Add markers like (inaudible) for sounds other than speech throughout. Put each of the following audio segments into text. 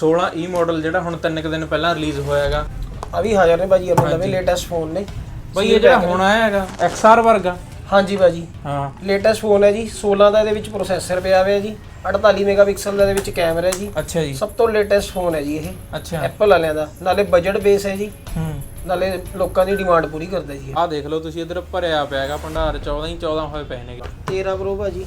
16 E model ਜਿਹੜਾ ਹੁਣ ਤਿੰਨ ਕੁ ਦਿਨ ਪਹਿਲਾਂ ਰਿਲੀਜ਼ ਹੋਇਆ ਹੈਗਾ। ਆ ਵੀ ਹਾਜ਼ਰ ਨੇ ਭਾਜੀ ਆਪਣੇ ਨਵੇਂ ਲੇਟੈਸਟ ਫੋਨ ਨੇ। ਬਈ ਇਹ ਜਿਹੜਾ ਹੁਣ ਆਇਆ ਹੈਗਾ XR ਵਰਗਾ। ਹਾਂਜੀ ਭਾਜੀ। ਹਾਂ। ਲੇਟੈਸਟ ਫੋਨ ਹੈ ਜੀ 16 ਦਾ ਇਹਦੇ ਵਿੱਚ ਪ੍ਰੋਸੈਸਰ ਪਿਆ ਹੋਇਆ ਜੀ 48 ਮੈਗਾਪਿਕਸਲ ਦਾ ਇਹਦੇ ਵਿੱਚ ਕੈਮਰਾ ਹੈ ਜੀ। ਅੱਛਾ ਜੀ। ਸਭ ਤੋਂ ਲੇਟੈਸਟ ਫੋਨ ਹੈ ਜੀ ਇਹ। ਅੱਛਾ। ਐਪਲ ਵਾਲਿਆਂ ਦਾ। ਨਾਲੇ ਬਜਟ ਬੇਸ ਹੈ ਜੀ। ਹੂੰ। ਨਾਲੇ ਲੋਕਾਂ ਦੀ ਡਿਮਾਂਡ ਪੂਰੀ ਕਰਦਾ ਜੀ ਆਹ ਦੇਖ ਲਓ ਤੁਸੀਂ ਇੱਧਰ ਭਰਿਆ ਪਿਆ ਹੈਗਾ ਭੰਡਾਰ 14 ਹੀ 14 ਹੋਏ ਪਏ ਨੇਗੇ। ਇਹ 13 ਪ੍ਰੋ ਭਾਜੀ।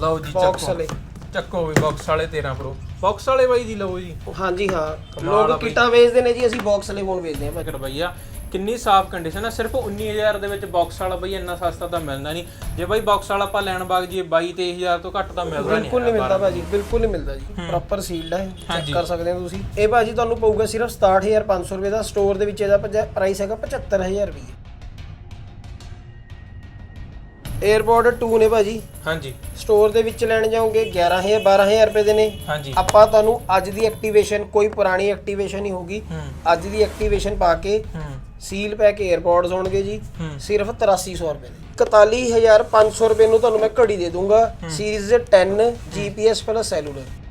ਲਓ ਜੀ ਬਾਕਸ ਚੱਕੋ। ਵਾਲੇ। ਚੱਕੋ ਵੀ ਬਾਕਸ ਵਾਲੇ 13 ਪ੍ਰੋ ਬਾਕਸ ਵਾਲੇ ਬਾਈ ਜੀ ਲਓ ਜੀ। ਹਾਂਜੀ ਹਾਂ। ਕਮਾਲ ਆ ਲੋਕ ਬਈ। ਕਿੱਟਾਂ ਵੇਚਦੇ ਨੇ ਜੀ ਅਸੀਂ ਬਾਕਸ ਵਾਲੇ ਫੋਨ ਵੇਚਦੇ ਹਾਂ ਭਾਜੀ ਟਿਕਟ ਬਈਆ ਕਿੰਨੀ ਸਾਫ਼ ਕੰਡੀਸ਼ਨ ਹੈ ਸਿਰਫ 19000 ਦੇ ਵਿੱਚ ਬਾਕਸ ਵਾਲਾ ਬਈ ਇੰਨਾ ਸਸਤਾ ਤਾਂ ਮਿਲਦਾ ਨਹੀਂ। ਜੇ ਬਾਈ ਬਾਕਸ ਵਾਲਾ ਆਪਾਂ ਲੈਣ ਬਾਗ ਜੀ 22 23000 ਤੋਂ ਘੱਟ ਤਾਂ ਮਿਲਦਾ ਨਹੀਂ ਬਿਲਕੁਲ ਨਹੀਂ ਮਿਲਦਾ ਭਾਜੀ ਬਿਲਕੁਲ ਨਹੀਂ ਮਿਲਦਾ ਜੀ। ਪ੍ਰੋਪਰ ਸੀਲਡ ਹੈ ਚੈੱਕ ਕਰ ਸਕਦੇ ਹੋ ਤੁਸੀਂ। ਇਹ ਭਾਜੀ ਤੁਹਾਨੂੰ ਪਊਗਾ ਸਿਰਫ 67500 ਰੁਪਏ ਦਾ ਸਟੋਰ ਦੇ ਵਿੱਚ ਇਹਦਾ ਪ੍ਰਾਈਸ ਹੈਗਾ 75000 ਰੁਪਏ 에어ਪੋਰਟ 2 ਨੇ ਭਾਜੀ। ਹਾਂਜੀ। ਸਟੋਰ ਦੇ ਵਿੱਚ ਲੈਣ ਜਾਓਗੇ 11000 12000 ਰੁਪਏ ਦੇ ਨੇ। ਹਾਂਜੀ। ਆਪਾਂ ਤੁਹਾਨੂੰ ਅੱਜ ਦੀ ਐਕਟੀਵੇਸ਼ਨ ਕੋਈ ਪੁਰਾਣੀ ਐਕਟੀਵੇਸ਼ਨ ਹੀ। ਹੋਗੀ ਅੱਜ ਦੀ ਐਕਟੀਵੇਸ਼ਨ ਪਾ ਕੇ ਸੀਲ ਪੈਕ 에어ਪੋਰਟਸ ਹੋਣਗੇ ਜੀ। ਸਿਰਫ 8300 ਰੁਪਏ ਦੇ। 41500 ਰੁਪਏ ਨੂੰ ਤੁਹਾਨੂੰ ਮੈਂ ਘੜੀ ਦੇ ਦੂੰਗਾ ਸੀਰੀਜ਼ 10 GPS ਪਲੱਸ ਸੈਲੂਲਰ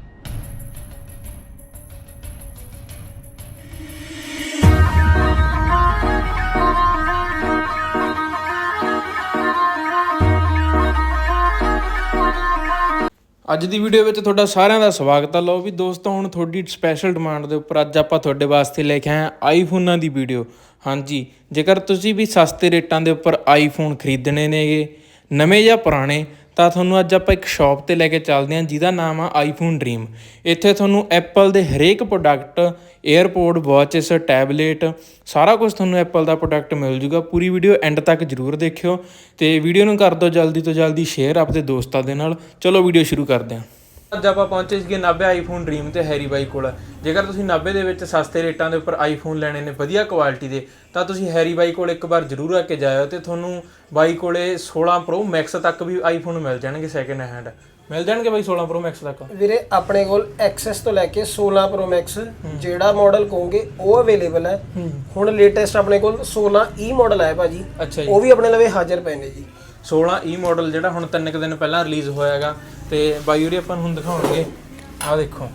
ਅੱਜ ਦੀ ਵੀਡੀਓ ਵਿੱਚ ਤੁਹਾਡਾ ਸਾਰਿਆਂ ਦਾ ਸਵਾਗਤ ਹੈ ਲਓ ਵੀ ਦੋਸਤੋ, ਹੁਣ ਤੁਹਾਡੀ ਸਪੈਸ਼ਲ ਡਿਮਾਂਡ ਦੇ ਉੱਪਰ ਅੱਜ ਆਪਾਂ ਤੁਹਾਡੇ ਵਾਸਤੇ ਲੈ ਕੇ ਆਏ ਹਾਂ ਆਈਫੋਨਾਂ ਦੀ ਵੀਡੀਓ ਹਾਂਜੀ, ਜੇਕਰ ਤੁਸੀਂ ਵੀ ਸਸਤੇ ਰੇਟਾਂ ਦੇ ਉੱਪਰ ਆਈਫੋਨ ਖਰੀਦਣੇ ਨੇਗੇ, ਨਵੇਂ ਜਾਂ ਪੁਰਾਣੇ ਤਾਂ ਤੁਹਾਨੂੰ ਅੱਜ ਆਪਾਂ ਇੱਕ ਸ਼ਾਪ ਤੇ ਲੈ ਕੇ ਚੱਲਦੇ ਹਾਂ, ਜਿਹਦਾ ਨਾਮ ਆ ਆਈਫੋਨ ਡ੍ਰੀਮ ਇੱਥੇ ਤੁਹਾਨੂੰ ਐਪਲ ਦੇ ਹਰੇਕ ਪ੍ਰੋਡਕਟ 에ਅਰਪੋਰਟ ਵਾਚਸ ਟੈਬਲੇਟ ਸਾਰਾ ਕੁਝ ਤੁਹਾਨੂੰ ਐਪਲ ਦਾ ਪ੍ਰੋਡਕਟ ਮਿਲ ਜੂਗਾ। ਪੂਰੀ ਵੀਡੀਓ ਐਂਡ ਤੱਕ ਜਰੂਰ ਦੇਖਿਓ ਤੇ ਵੀਡੀਓ ਨੂੰ ਕਰ ਦਿਓ ਜਲਦੀ ਤੋਂ ਜਲਦੀ ਸ਼ੇਅਰ ਆਪਣੇ ਦੋਸਤਾਂ ਦੇ ਨਾਲ। ਚਲੋ ਵੀਡੀਓ ਸ਼ੁਰੂ ਕਰਦੇ ਹਾਂ। ਅੱਜ ਆਪਾਂ ਪਹੁੰਚੇ ਸੀਗੇ 90 ਆਈਫੋਨ ਡ੍ਰੀਮ ਤੇ ਹੈਰੀ ਬਾਈ ਕੋਲ। ਜੇਕਰ ਤੁਸੀਂ 90 ਦੇ ਵਿੱਚ ਸਸਤੇ ਰੇਟਾਂ ਦੇ ਉੱਪਰ ਆਈਫੋਨ ਲੈਣੇ ਨੇ ਵਧੀਆ ਕੁਆਲਿਟੀ ਦੇ ਤਾਂ ਤੁਸੀਂ ਹੈਰੀ ਬਾਈ ਕੋਲ ਇੱਕ ਵਾਰ ਜ਼ਰੂਰ ਆ ਕੇ ਜਾਇਓ ਤੇ ਤੁਹਾਨੂੰ ਬਾਈ ਕੋਲੇ 16 ਪ੍ਰੋ ਮੈਕਸ ਤੱਕ ਵੀ ਆਈਫੋਨ ਮਿਲ ਜਾਣਗੇ ਸੈਕਿੰਡ ਹੈਂਡ ਮਿਲ ਜਾਣਗੇ ਬਾਈ 16 ਪ੍ਰੋ ਮੈਕਸ ਤੱਕ? ਵੀਰੇ ਆਪਣੇ ਕੋਲ ਐਕਸੈਸ ਤੋਂ ਲੈ ਕੇ 16 Pro Max ਜਿਹੜਾ ਮਾਡਲ ਕਹੋਗੇ ਉਹ ਅਵੇਲੇਬਲ ਹੈ। ਹੁਣ ਲੇਟੈਸਟ ਆਪਣੇ ਕੋਲ 16 E ਮਾਡਲ ਆਇਆ ਭਾਜੀ। ਉਹ ਵੀ ਆਪਣੇ ਲਵੇ ਹਾਜ਼ਰ ਪਏ ਨੇ ਜੀ। 16 E ਮਾਡਲ ਜਿਹੜਾ ਹੁਣ ਤਿੰਨ ਕੁ ਦਿਨ ਪਹਿਲਾਂ ਰਿਲੀਜ਼ ਹੋਇਆ ਹੈਗਾ ਤੇ ਬਾਈ ਉਹਦੇ ਆਪਾਂ ਨੂੰ ਹੁਣ ਦਿਖਾਉਣਗੇ। ਆਹ ਦੇਖੋ।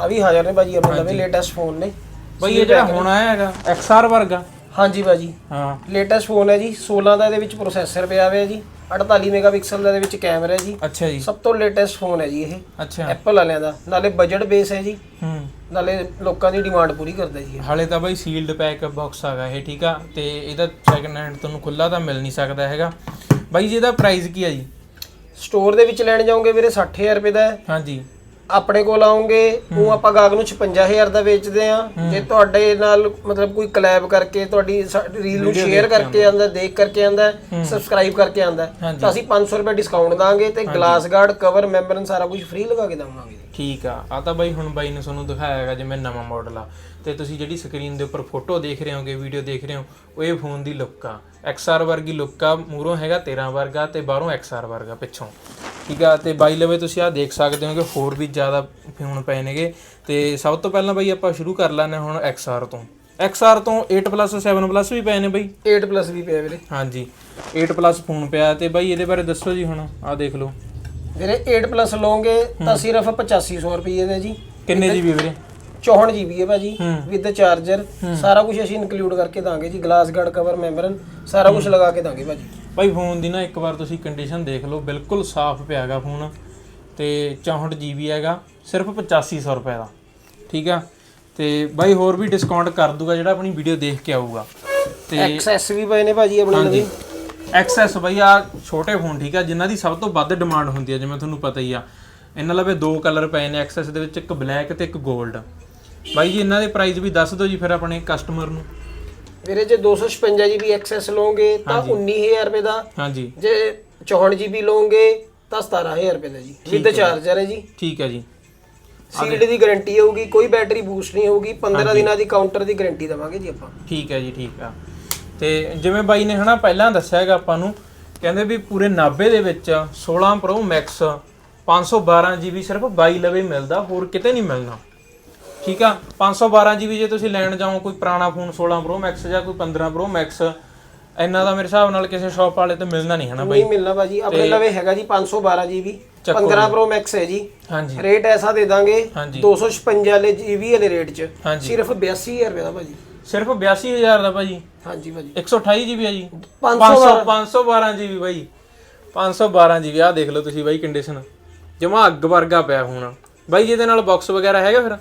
ਆ ਵੀ ਹਾਜ਼ਰ ਨੇ ਭਾਜੀ ਆਪਣੇ ਲਵੇ ਲੇਟੈਸਟ ਫੋਨ ਨੇ। ਬਾਈ ਇਹ ਜਿਹੜਾ ਹੁਣ ਆਇਆ ਹੈਗਾ XR ਵਰਗਾ। ਹਾਂਜੀ ਭਾਜੀ ਹਾਂ। ਲੇਟੈਸਟ ਫੋਨ ਹੈ ਜੀ 16 ਦਾ ਇਹਦੇ ਵਿੱਚ ਪ੍ਰੋਸੈਸਰ ਪਿਆ ਹੋਇਆ ਜੀ 48 ਮੈਗਾਪਿਕਸਲ ਦਾ ਇਹਦੇ ਵਿੱਚ ਕੈਮਰਾ ਹੈ ਜੀ। ਅੱਛਾ ਜੀ। ਸਭ ਤੋਂ ਲੇਟੈਸਟ ਫੋਨ ਹੈ ਜੀ ਇਹ। ਅੱਛਾ। ਐਪਲ ਵਾਲਿਆਂ ਦਾ। ਨਾਲੇ ਬਜਟ ਬੇਸ ਹੈ ਜੀ। ਹੂੰ। ਨਾਲੇ ਲੋਕਾਂ ਦੀ ਡਿਮਾਂਡ ਪੂਰੀ ਕਰਦਾ ਜੀ। ਹਾਲੇ ਤਾਂ ਬਾਈ ਸੀਲਡ ਪੈਕ ਬਾਕਸ ਹੈਗਾ ਇਹ ਠੀਕ ਆ? ਤੇ ਇਹਦਾ ਸੈਕੰਡ ਹੈਂਡ ਤੁਹਾਨੂੰ ਖੁੱਲਾ ਤਾਂ ਮਿਲ ਨਹੀਂ ਸਕਦਾ ਹੈਗਾ। ਬਾਈ ਜੀ ਇਹਦਾ ਪ੍ਰਾਈਸ ਕੀ ਆ ਜੀ? ਸਟੋਰ ਦੇ ਵਿੱਚ ਲੈਣ ਜਾਓਗੇ ਵੀਰੇ 60000 ਰੁਪਏ ਦਾ ਹੈ। ਹਾਂਜੀ। ਆਪਣੇ ਕੋਲ ਆਉਂਗੇ ਉਹ ਆਪਾਂ ਗਾਗ ਨੂੰ 56000 ਦਾ ਵੇਚਦੇ ਆ ਜੇ ਤੁਹਾਡੇ ਨਾਲ ਮਤਲਬ ਕੋਈ ਕਲੈਬ ਕਰਕੇ ਤੁਹਾਡੀ ਰੀਲ ਨੂੰ ਸ਼ੇਅਰ ਕਰਕੇ ਆਂਦਾ ਦੇਖ ਕਰਕੇ ਆਂਦਾ ਸਬਸਕ੍ਰਾਈਬ ਕਰਕੇ ਆਂਦਾ ਤਾਂ ਅਸੀਂ 500 ਰੁਪਏ ਡਿਸਕਾਊਂਟ ਦਾਂਗੇ ਤੇ ਗਲਾਸ ਗਾਰਡ ਕਵਰ ਮੈਂਬਰਨ ਸਾਰਾ ਕੁਝ ਫ੍ਰੀ ਲਗਾ ਕੇ ਦਵਾਂਗੇ। ਠੀਕ ਆ। ਆ ਤਾਂ ਬਾਈ ਹੁਣ ਬਾਈ ਨੇ ਤੁਹਾਨੂੰ ਦਿਖਾਇਆ ਹੈਗਾ ਜਿਵੇਂ ਨਵਾਂ ਮਾਡਲ ਆ। ਤੇ ਤੁਸੀਂ ਜਿਹੜੀ ਸਕਰੀਨ ਦੇ ਉੱਪਰ ਫੋਟੋ ਦੇਖ ਰਹੇ ਹੋਗੇ ਵੀਡੀਓ ਦੇਖ ਰਹੇ ਹੋ ਉਹ ਇਹ ਫੋਨ ਦੀ ਲੁੱਕ ਆ। XR ਵਰਗੀ ਲੁੱਕ ਆ ਮੂਰੋਂ ਹੈਗਾ 13 ਵਰਗਾ ਤੇ ਬਾਹਰੋਂ XR ਵਰਗਾ ਪਿੱਛੋਂ। ਠੀਕ ਆ ਤੇ ਬਾਈ ਲਵੇ ਤੁਸੀਂ ਆ ਦੇਖ ਸਕਦੇ ਹੋ ਕਿ ਹੋਰ ਵੀ ਜ਼ਿਆਦਾ ਫੋਨ ਪਏ ਨੇਗੇ। ਤੇ ਸਭ ਤੋਂ ਪਹਿਲਾਂ ਬਾਈ ਆਪਾਂ ਸ਼ੁਰੂ ਕਰ ਲੈਣੇ ਹੁਣ XR ਤੋਂ। XR ਤੋਂ 8 7 ਵੀ ਪਏ ਨੇ ਬਾਈ? 8 ਪਲੱਸ ਵੀ ਪਿਆ ਵੀਰੇ। ਹਾਂਜੀ 8 ਪਲੱਸ ਫੋਨ ਪਿਆ ਤੇ ਬਾਈ ਇਹਦੇ ਬਾਰੇ ਦੱਸੋ ਜੀ ਹੁਣ ਆ ਦੇਖ ਲਓ। ਵੀਰੇ 8 ਪਲੱਸ ਲਓਗੇ ਤਾਂ ਸਿਰਫ 8500 ਰੁਪਏ ਦੇ ਜੀ। ਕਿੰਨੇ ਜੀਬੀ ਵੀਰੇ? 64 GB ਹੈ ਭਾਜੀ ਵਿਦ ਚਾਰਜਰ ਸਾਰਾ ਕੁਝ ਅਸੀਂ ਇਨਕਲੂਡ ਕਰਕੇ ਦਾਂਗੇ ਜੀ ਗਲਾਸ ਗਾਰਡ ਕਵਰ ਮੈਂਬਰਨ ਸਾਰਾ ਕੁਝ ਲਗਾ ਕੇ ਦਾਂਗੇ ਭਾਜੀ। ਭਾਈ ਫੋਨ ਦੀ ਨਾ ਇੱਕ ਵਾਰ ਤੁਸੀਂ ਕੰਡੀਸ਼ਨ ਦੇਖ ਲਓ ਬਿਲਕੁਲ ਸਾਫ਼ ਪਿਆ ਹੈਗਾ ਫੋਨ ਤੇ 64 GB ਹੈਗਾ ਸਿਰਫ 8500 ਰੁਪਏ ਦਾ ਠੀਕ ਆ? ਤੇ ਬਾਈ ਹੋਰ ਵੀ ਡਿਸਕਾਊਂਟ ਕਰ ਦੂਗਾ ਜਿਹੜਾ ਆਪਣੀ ਵੀਡੀਓ ਦੇਖ ਕੇ ਆਊਗਾ। ਤੇ ਐਕਸੈਸ ਵੀ ਪਏ ਨੇ ਭਾਜੀ ਆਪਣੇ ਲਈ ਐਕਸੈਸ ਬਈ ਆ ਛੋਟੇ ਫੋਨ ਠੀਕ ਆ ਜਿਨ੍ਹਾਂ ਦੀ ਸਭ ਤੋਂ ਵੱਧ ਡਿਮਾਂਡ ਹੁੰਦੀ ਆ ਜਿਵੇਂ ਤੁਹਾਨੂੰ ਪਤਾ ਹੀ ਆ। ਇਹਨਾਂ ਲਵੇ ਦੋ ਕਲਰ ਪਏ ਨੇ ਐਕਸੈਸ ਦੇ ਵਿੱਚ ਇੱਕ ਬਲੈਕ ਤੇ ਇੱਕ 골ਡ ਬਾਈ ਜੀ ਇਹਨਾਂ ਦੇ ਪ੍ਰਾਈਸ ਵੀ ਦੱਸ ਦਿਓ ਜੀ ਫਿਰ ਆਪਣੇ ਕਸਟਮਰ ਨੂੰ। ਵੀਰੇ ਜੇ 256 GB ਐਕਸੈਸ ਲਓਗੇ ਤਾਂ 19000 ਰੁਪਏ ਦਾ। ਹਾਂਜੀ। ਜੇ 64 GB ਲਓਗੇ ਤਾਂ 17000 ਰੁਪਏ ਦਾ ਜੀ। ਵਿਦ ਚਾਰਜਰ ਹੈ ਜੀ। ਠੀਕ ਹੈ ਜੀ। ਸੀਲਡ ਦੀ ਗਾਰੰਟੀ ਹੋਊਗੀ ਕੋਈ ਬੈਟਰੀ ਬੂਸਟ ਨਹੀਂ ਹੋਊਗੀ 15 ਦਿਨਾਂ ਦੀ ਕਾਊਂਟਰ ਦੀ ਗਾਰੰਟੀ ਦੇਵਾਂਗੇ ਜੀ ਆਪਾਂ। ਠੀਕ ਹੈ ਜੀ ਠੀਕ ਆ। ਤੇ ਜਿਵੇਂ ਬਾਈ ਨੇ ਹਨਾ ਪਹਿਲਾਂ ਦੱਸਿਆ ਹੈਗਾ ਆਪਾਂ ਨੂੰ ਕਹਿੰਦੇ ਵੀ ਪੂਰੇ 90 ਦੇ ਵਿੱਚ 16 Pro Max 512 GB ਸਿਰਫ 22 ਲਵੇ ਮਿਲਦਾ ਹੋਰ ਕਿਤੇ ਨਹੀਂ ਮਿਲਣਾ। ਠੀਕ ਆ? 512 GB ਜੇ ਤੁਸੀਂ ਲੈਣ ਜਾਓ ਕੋਈ ਪੁਰਾਣਾ ਫੋਨ 16 Pro Max ਜਾਂ ਕੋਈ 15 Pro Max ਇੰਨਾ ਦਾ ਮੇਰੇ ਹਿਸਾਬ ਨਾਲ ਕਿਸੇ ਸ਼ਾਪ ਵਾਲੇ ਤੋਂ ਮਿਲਣਾ ਨਹੀਂ ਹਨਾ ਬਾਈ? ਨਹੀਂ ਮਿਲਣਾ ਭਾਜੀ ਆਪਣੇ ਲਵੇ ਹੈਗਾ ਜੀ 512 GB 15 Pro Max ਹੈ ਜੀ। ਹਾਂਜੀ। ਰੇਟ ਐਸਾ ਦੇ ਦਾਂਗੇ ਹਾਂਜੀ। 256 ਵਾਲੇ GB ਵਾਲੇ ਰੇਟ 'ਚ। ਸਿਰਫ 82000 ਰੁਪਏ ਦਾ ਭਾਜੀ ਸਿਰਫ 82000 ਦਾ ਭਾਜੀ ਹਾਂਜੀ ਭਾਜੀ 128 GB ਆ ਜੀ। 512 512 GB ਬਾਈ। 512 GB ਆ ਦੇਖ ਲਓ ਤੁਸੀਂ ਬਾਈ ਕੰਡੀਸ਼ਨ ਜਮਾ ਅੱਗ ਵਰਗਾ ਪਿਆ ਹੁਣ ਬਾਈ ਜਿਹਦੇ ਨਾਲ ਬਾਕਸ ਵਗੈਰਾ ਹੈਗਾ ਫਿਰ?